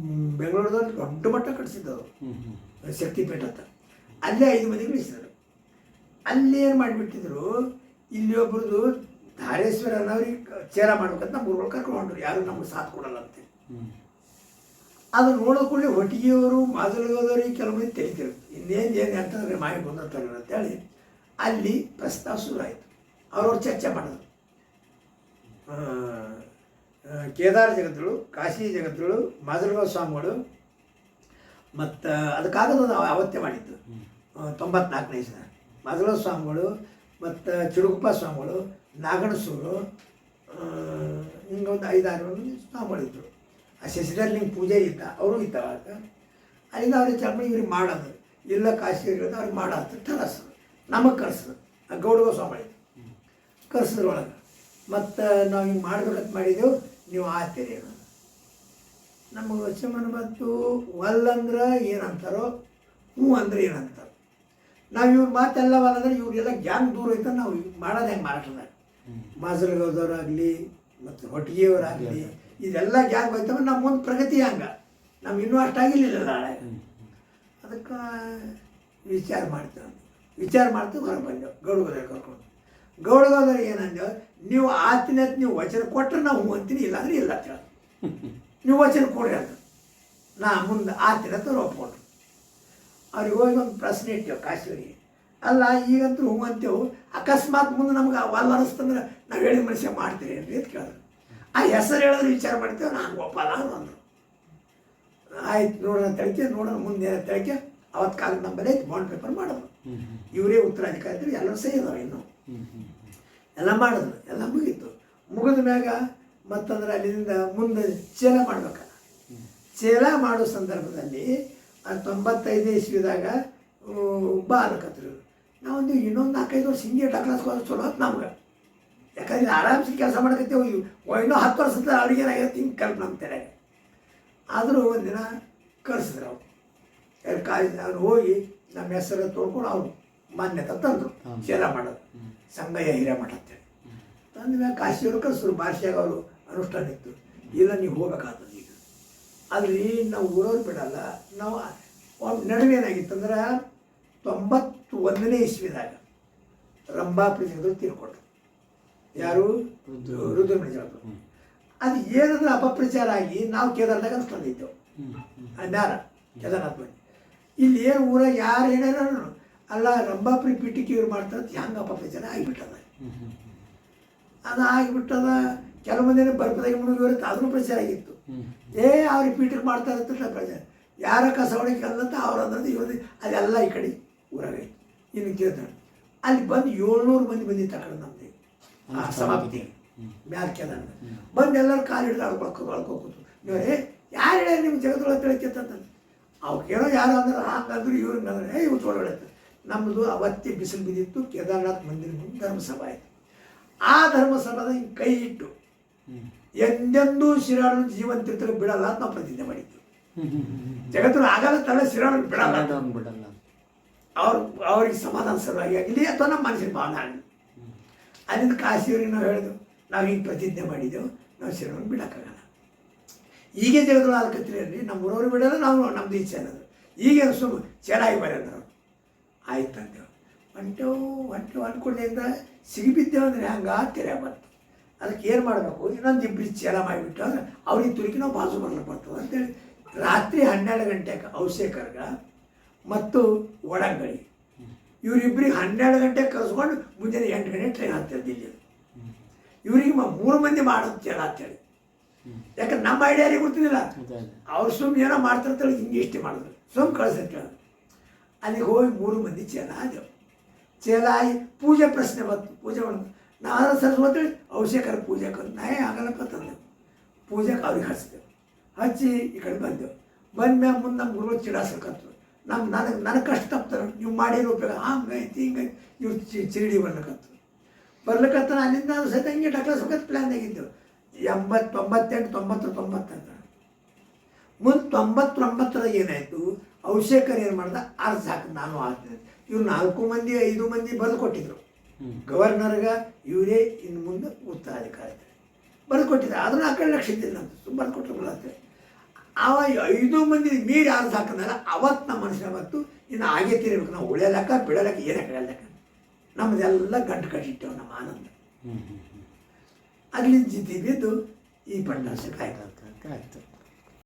ಮ್, ಬೆಂಗಳೂರದಲ್ಲಿ ದೊಡ್ಡ ಮಠ ಕಟ್ಸಿದ್ದವರು. ಶಕ್ತಿಪೀಠ ಅಂತ ಅಲ್ಲೇ ಐದು ಮಂದಿ ಇಳಿಸಿದ್ರು ಅಲ್ಲಿ ಏನು ಮಾಡಿಬಿಟ್ಟಿದ್ರು ಇಲ್ಲಿ ಒಬ್ರದ್ದು ಧಾರೇಶ್ವರ ಅನ್ನೋರಿಗೆ ಚೇರ ಮಾಡ್ಬೇಕಂತ ನಮ್ಮ ಕರ್ಕೊಂಡ್ರು. ಯಾರು ನಮ್ಗೆ ಸಾಥ್ ಕೊಡಲ್ಲ ಅಂತ. ಅದು ನೋಡೋ ಕೂಡಲೇ ಹೊಟ್ಟಿಗೆಯವರು ಮಾದರಿಗೋದವ್ರಿಗೆ ಕೆಲವು ಮಂದಿ ತೆಗಿತಿರು ಇನ್ನೇನು ಏನು ಅಂತಂದ್ರೆ ಮಾಹಿತಿ ಬಂದಂತಾರೆ ಅಂತೇಳಿ ಅಲ್ಲಿ ಪ್ರಸ್ತಾವ ಶುರು ಆಯಿತು. ಅವ್ರವ್ರು ಚರ್ಚೆ ಮಾಡಿದ್ರು. ಕೇದಾರ ಜಗತ್ತುಗಳು ಕಾಶಿ ಜಗತ್ತುಗಳು ಮಾದಲಗಾವ್ ಸ್ವಾಮಿಗಳು, ಮತ್ತು ಅದಕ್ಕಾಗದು ನಾವು ಅವತ್ತೇ ಮಾಡಿದ್ದು. ತೊಂಬತ್ನಾಲ್ಕನೇ ಇಸ್ವಿನ ಮಾದಲಗಾವ್ ಸ್ವಾಮಿಗಳು ಮತ್ತು ಚಿಡುಗುಪ್ಪ ಸ್ವಾಮಿಗಳು, ನಾಗಣಸೂರು ಹಿಂಗೊಂದು ಐದಾರು ಮಂದಿ ಸ್ವಾಮಿಗಳಿದ್ರು ಆ ಶಶಿಧರ್ಲಿಂಗ್ ಪೂಜೆ ಇದ್ದ, ಅವರು ಇದ್ದ ಆಗ. ಅಲ್ಲಿಂದ ಅವ್ರಿಗೆ ಚರ್ಮ ಇವ್ರಿಗೆ ಮಾಡೋದು. ಇಲ್ಲ ಕಾಶಿ ಅವ್ರಿಗೆ ಮಾಡೋದು. ತರಸೋದು ನಮಗೆ ಕಳಿಸ್ರು ಗೌಡಗ ಸ್ವಾಮಿ ಕರ್ಸಿದ್ರು ಒಳಗೆ ಮತ್ತು ನಾವು ಹಿಂಗೆ ಮಾಡ್ಬೇಕಂತ ಮಾಡಿದೆವು ನೀವು ಆತೀರಿ ನಮಗೆ ನಮಗೆ ಮತ್ತು ಒಲ್ ಅಂದ್ರೆ ಏನಂತಾರೋ ಹ್ಞೂ ಅಂದ್ರೆ ಏನಂತಾರೋ. ನಾವು ಇವ್ರ ಮಾತೆಲ್ಲ ಒಲ್ಲಂದ್ರೆ ಇವ್ರಿಗೆಲ್ಲ ಗ್ಯಾಂಗ್ ದೂರ ಐತೆ ನಾವು ಮಾಡೋದು ಹೆಂಗೆ ಮಾರಾಟದಾಗ ಮಾಜರಗೌದವ್ರಾಗಲಿ ಮತ್ತು ಹೊಟ್ಟಿಗೆಯವರಾಗಲಿ ಇದೆಲ್ಲ ಗ್ಯಾಂಗ್ ಬೈತವ ನಮ್ಮ ಮುಂದೆ ಪ್ರಗತಿ ಹಂಗೆ. ನಮ್ಮ ಇನ್ನೂ ಅಷ್ಟಾಗಿರಲಿಲ್ಲ ನಾಳೆ. ಅದಕ್ಕೆ ವಿಚಾರ ಮಾಡ್ತೇವೆ. ವಿಚಾರ ಮಾಡ್ತೀವಿ ಹೊರಗೆ ಬಂದೆವು ಗೌಡ ಕರ್ಕೊಂಡು. ಗೌಡಗೋದ್ರೆ ಏನಂದ್ರೆ ನೀವು ಆತಿನ ನೀವು ವಚನ ಕೊಟ್ಟರೆ ನಾವು ಹೋಗ್ತೀನಿ ಅಂತೀನಿ ಇಲ್ಲಾಂದ್ರೆ ಇಲ್ಲ ಅಂತ ಹೇಳಿ. ನೀವು ವಚನ ಕೊಡ್ರಿ ಅಂತ ನಾ ಮುಂದೆ ಆತಿನ ಒಪ್ಕೊಂಡ್ರು. ಅವ್ರಿಗೆ ಹೋಗಿ ಒಂದು ಪ್ರಶ್ನೆ ಇಟ್ಟೆವು ಕಾಶಿಯವರಿಗೆ. ಅಲ್ಲ ಈಗಂತೂ ಹೂ ಅಂತೇವು. ಅಕಸ್ಮಾತ್ ಮುಂದೆ ನಮ್ಗೆ ವಾಲ್ ಅನಿಸ್ತಂದ್ರೆ ನಾವು ಹೇಳಿದ ಮನುಷ್ಯ ಮಾಡ್ತೀರಿ ಅಂತ ಕೇಳಿದ್ರು. ಆ ಹೆಸರು ಹೇಳಿದ್ರೆ ವಿಚಾರ ಮಾಡ್ತೇವೆ ನಾನು ಒಪ್ಪಲ್ಲ ಅಂದರು. ಆಯ್ತು ನೋಡೋಣ ತಳಿಕೆ ನೋಡೋಣ ಮುಂದೆ ತಳಿಕೆ ಅವತ್ತು ಕಾಲದ ನಂಬಲ್ಲಿ ಐತೆ ಬಾಂಡ್ ಪೇಪರ್ ಮಾಡೋದು. ಇವರೇ ಉತ್ತರಾಧಿಕಾರಿ ಎಲ್ಲರೂ ಸಹಿ ಇದಾವೆ ಇನ್ನು. ಎಲ್ಲ ಮಾಡಿದ್ರು, ಎಲ್ಲ ಮುಗೀತು. ಮುಗಿದ ಮ್ಯಾಗ ಮತ್ತಂದ್ರೆ ಅಲ್ಲಿಂದ ಮುಂದೆ ಚೇಲ ಮಾಡ್ಬೇಕು. ಚೇಲ ಮಾಡೋ ಸಂದರ್ಭದಲ್ಲಿ ತೊಂಬತ್ತೈದು ಇಸ್ವಿದಾಗ ಬಾ ಅನ್ಕತ್ರು ನಾವೊಂದು ಇನ್ನೊಂದು ನಾಲ್ಕೈದು ವರ್ಷ ಹಿಂಗೆ ಡಾಕ್ಲಾಸ್ಕೋದು ಚಲೋ ಆಯ್ತು ನಮ್ಗೆ. ಯಾಕಂದ್ರೆ ಆರಾಮ್ಸಿ ಕೆಲಸ ಮಾಡಕತ್ತೇವು ಇನ್ನೂ ಹತ್ತು ವರ್ಷದ ಅಡುಗೆ ಹಿಂಗೆ ಕಲ್ಪನೆ ನಮ್ಮ ತೆರೆ ಆದರೂ ಒಂದಿನ ಕಳಿಸಿದ್ರು ಅವ್ರು. ಎರಡು ಕಾಯಿ ಅವ್ರು ಹೋಗಿ ನಮ್ಮ ಹೆಸರು ತೊಳ್ಕೊಂಡು ಅವ್ರು ಮಾನ್ಯತೆ ತಂದರು. ಶೇರ ಮಾಡೋದು. ಸಂಗಯ್ಯ ಹಿರೇಮಠ ಅಂತೇಳಿ ತಂದ ಮೇಲೆ ಕಾಶಿಯವರು ಕರೆಸಿದ್ರು ಭಾಷೆಯಾಗ ಅವರು ಅನುಷ್ಠಾನ ಇತ್ತು. ಇಲ್ಲ ನೀವು ಹೋಗ್ಬೇಕಾಗ್ತದೆ ಈಗ. ಆದರೆ ನಾವು ಊರವ್ರು ಬಿಡಲ್ಲ. ನಾವು ನಡುವೆ ಏನಾಗಿತ್ತಂದ್ರೆ ತೊಂಬತ್ತು ಒಂದನೇ ಇಸ್ವಿದಾಗ ರಂಭಾ ಜಗದ್ರು ತೀರ್ಕೊಂಡ್ರು. ಯಾರು? ರುದ್ರಮಣಿ ಜಗದ್ರು ಅದು ಏನಂದ್ರೆ ಅಪಪ್ರಚಾರ ಆಗಿ ನಾವು ಕೇದಾರದಾಗ ಅನ್ಸ್ಕೊಂಡಿದ್ದೆವು ಅನ್ಯಾರ ಕೇದಾರನಾಥ ಮನೆ ಇಲ್ಲಿ ಏನು ಊರಾಗ ಯಾರು ಏನಾರ ಅಲ್ಲ ರಂಭಾಪುರಿ ಪೀಠಿಕೆ ಇವ್ರು ಮಾಡ್ತಾರೆ ಹೆಂಗಪ್ಪ ಜನ ಆಗಿಬಿಟ್ಟದ. ಅದು ಆಗಿಬಿಟ್ಟದ ಕೆಲವು ಮಂದಿನ ಬರ್ಪದಾಗಿ ಮುಳುಗಿರುತ್ತೆ ಅದನ್ನು ಪ್ರಚಾರ ಆಗಿತ್ತು. ಏ ಅವ್ರಿಗೆ ಪೀಠಕ್ಕೆ ಮಾಡ್ತಾರೆ ಅಂತ ಪ್ರಚಾರ ಯಾರ ಕಸ ಕಲ್ಲಂತ ಅವ್ರು ಅಂದ್ರೆ ಇವ್ರದ್ದು. ಅದೆಲ್ಲ ಈ ಕಡೆ ಊರಾಗ ಇನ್ನು ಕೇಳ್ತಾರೆ ಅಲ್ಲಿ ಬಂದು ಏಳ್ನೂರು ಮಂದಿ ಬಂದಿತ್ತು ಆ ಕಡೆ ನಮ್ದು. ಆ ಸಮಾಪ್ತಿ. ಮ್ಯಾಲ ಕೆಲ ಬಂದು ಎಲ್ಲರೂ ಕಾಲು ಹಿಡಿದು ಅಳ್ಕೊಳ್ಕೊ ಅಳ್ಕೋಕೂತು ನೀವು ಏ ಯಾರು ಹೇಳಿ ನಿಮ್ಮ ಜಗತ್ತೊಳಗೆ ಅವ್ರು ಕೇಳೋ ಯಾರು ಅಂದ್ರೆ ಹಾಂಗಂದ್ರೆ ಇವ್ರಿಗೆ ಅಂದ್ರೆ. ಏ ಇವು ತೊಗೊಳತ್ತೆ ನಮ್ಮದು ಅವತ್ತಿ ಬಿಸಿಲು ಬಿದ್ದಿತ್ತು ಕೇದಾರನಾಥ್ ಮಂದಿರ ಮುಂದೆ ಧರ್ಮಸಭಾ ಆಯಿತು ಆ ಧರ್ಮಸಭಾದ ಹಿಂಗೆ ಕೈ ಇಟ್ಟು ಎಂದೆಂದೂ ಶಿರಾಳನ್ನು ಜೀವಂತಿರ್ತಕ್ಕೆ ಬಿಡಲ್ಲ ಅಂತ ನಾವು ಪ್ರತಿಜ್ಞೆ ಮಾಡಿದ್ದು. ಜಗತ್ತಿನ ಆಗಲ್ಲ ತಲೆ ಶಿರಾಳನ್ನು ಬಿಡಲ್ಲ. ಅಂತ. ಬಿಡಲ್ಲ. ಅವ್ರು ಅವ್ರಿಗೆ ಸಮಾಧಾನ ಸಲುವಾಗಿ ಆಗಲಿ ಅಥವಾ ನಮ್ಮ ಮನಸ್ಸಿನ ಭಾವನೆ ಆಗಲಿ ಅಲ್ಲಿಂದ ಕಾಶಿಯವ್ರಿಗೆ ನಾವು ಹೇಳಿದೆವು ನಾವು ಹಿಂಗೆ ಪ್ರತಿಜ್ಞೆ ಮಾಡಿದ್ದೆವು ನಾವು ಶಿರವನ್ನು ಬಿಡೋಕ್ಕಾಗಲ್ಲ. ಈಗೇ ಜಗತ್ತೊಳ ಆಲ್ಕತ್ರಿ ಅಲ್ರಿ ನಮ್ಮ ಊರವ್ರು ಬಿಡೋದು ನಾವು ನಮ್ದು ಇಚ್ಛೆ ಅನ್ನೋದು. ಈಗೇನು ಸುಮ್ಮ ಚೆನ್ನಾಗಿ ಬರ ಅಂದರು ಆಯ್ತು ಅಂತೇವೆ ಹೊಂಟೆವು ಹೊಂಟೆವು ಅಂದ್ಕೊಂಡಿಂದ ಸಿಗಿಬಿದ್ದೇವೆ ಅಂದರೆ ಹಂಗೆ ತೆರೆ ಬಂತು. ಅದಕ್ಕೆ ಏನು ಮಾಡಬೇಕು? ಇನ್ನೊಂದು ಇಬ್ಬರು ಚೇಲ ಮಾಡಿಬಿಟ್ಟು ಅಂದ್ರೆ ಅವ್ರಿಗೆ ತುರುಕಿ ನಾವು ಬಾಜು ಬರಲು ಬರ್ತದೆ ಅಂತೇಳಿ. ರಾತ್ರಿ ಹನ್ನೆರಡು ಗಂಟೆಗೆ ಔಷೇಕರ್ಗ ಮತ್ತು ಒಡಂಗಡಿ. ಇವರಿಬ್ಬರಿಗೆ ಹನ್ನೆರಡು ಗಂಟೆಗೆ ಕರೆಸ್ಕೊಂಡು ಮುಂಜಾನೆ ಎಂಟು ಗಂಟೆ ಟ್ರೈನ್ ಹತ್ತಿರ ದಿಲ್ಲಿ. ಇವರಿಗೆ ಮ- ಮೂರು ಮಂದಿ ಮಾಡೋದು ಚೇಲ ಅಂತೇಳಿ. ಯಾಕಂದ್ರೆ ನಮ್ಮ ಐಡಿಯಾರಿಗೆ ಗೊತ್ತಿದ್ದಿಲ್ಲ. ಗೊತ್ತಿಲ್ಲ ಅವ್ರು ಸುಮ್ಮನೆ ಏನೋ ಮಾಡ್ತಿರ್ತಾರೆ ಹಿಂಗೆ ಇಷ್ಟೇ ಮಾಡಿದ್ರು. ಸುಮ್ಮನೆ ಕಳ್ಸಿರ್ತಾರೆ ಅಲ್ಲಿಗೆ ಹೋಗಿ ಮೂರು ಮಂದಿ ಚೇಲ ಆದೆವು. ಚೇಲ ಆಗಿ ಪೂಜೆ ಪ್ರಶ್ನೆ ಬಂತು. ಪೂಜೆ ಮಾಡೋದು ನಾನು ಸರಸ್ವತಿ ಔಷೇಕರ ಪೂಜೆಗೆ ನಾಯೇ ಆಗಲ್ಲಪ್ಪ ತಂದೆವು. ಪೂಜೆಗೆ ಅವ್ರಿಗೆ ಹಚ್ಚಿದೆವು ಹಚ್ಚಿ ಈ ಕಡೆ ಬಂದೆವು. ಬಂದ ಮ್ಯಾಗ ಮುಂದೆ ನಮ್ಮ ಗುರು ಚಿಡಾಸಕತ್ರು ನಮ್ಮ ನನಗೆ ನನಗೆ ಕಷ್ಟ ತಪ್ತಾರೆ ನೀವು ಮಾಡಿರೋ ಉಪಯೋಗ ಹಂಗೈತಿ ಹಿಂಗೈತಿ ಇವ್ರು ಚಿರಡಿ ಬರ್ಲಿಕ್ಕತ್ತು ಬರ್ಲಿಕ್ಕತ್ತ ಅಲ್ಲಿಂದ ನಾನು ಸಹಿತ ಹಿಂಗೆ ಡಾಕ್ಟರ್ ಪ್ಲ್ಯಾನ್ ಆಗಿದ್ದೆವು ಎಂಬತ್ತು ತೊಂಬತ್ತೆಂಟು ತೊಂಬತ್ತು ತೊಂಬತ್ತಂತ ಮುಂದೆ ತೊಂಬತ್ತೊಂಬತ್ತರ ಏನಾಯಿತು? ಔಷೇಕರ್ ಏನು ಮಾಡ್ದ? ಅರ್ಜ ಹಾಕಿ ನಾನು ಆಗ್ತದೆ ಇವ್ರು ನಾಲ್ಕು ಮಂದಿ ಐದು ಮಂದಿ ಬರೆದು ಕೊಟ್ಟಿದ್ರು. ಗವರ್ನರ್ಗೆ ಇವರೇ ಇನ್ನು ಮುಂದೆ ಉತ್ತರಾಧಿಕಾರಿ ಬರೆದು ಕೊಟ್ಟಿದ್ರು. ಅದನ್ನ ಆ ಕಡೆ ಲಕ್ಷ ಇದ್ದಿಲ್ಲ ಸುಮ್ಮನೆ ಬರೆದು ಕೊಟ್ಟರು ಅವ ಐದು ಮಂದಿ ಮೀರಿ ಅರ್ಜ ಹಾಕಿದ್ನಲ್ಲ ಅವತ್ತು ನಮ್ಮ ಮನುಷ್ಯ ಮತ್ತು ಇನ್ನು ಹಾಗೆ ತಿರಬೇಕು ನಾವು ಉಳಿಯಲಕ್ಕ ಬಿಡಲಕ್ಕ ಏನಕ್ಕೆ ಹೇಳಲಕ್ಕ ನಮ್ಮದೆಲ್ಲ ಗಂಟು ಕಟ್ಟಿಟ್ಟೆವು ನಮ್ಮ ಆನಂದ. ಅಲ್ಲಿ ಜಿದ್ದು ಬಿದ್ದು ಈ ಪಂಡಾಸಕ್ಕೆ ಆಯ್ತು. ಆಯ್ತು.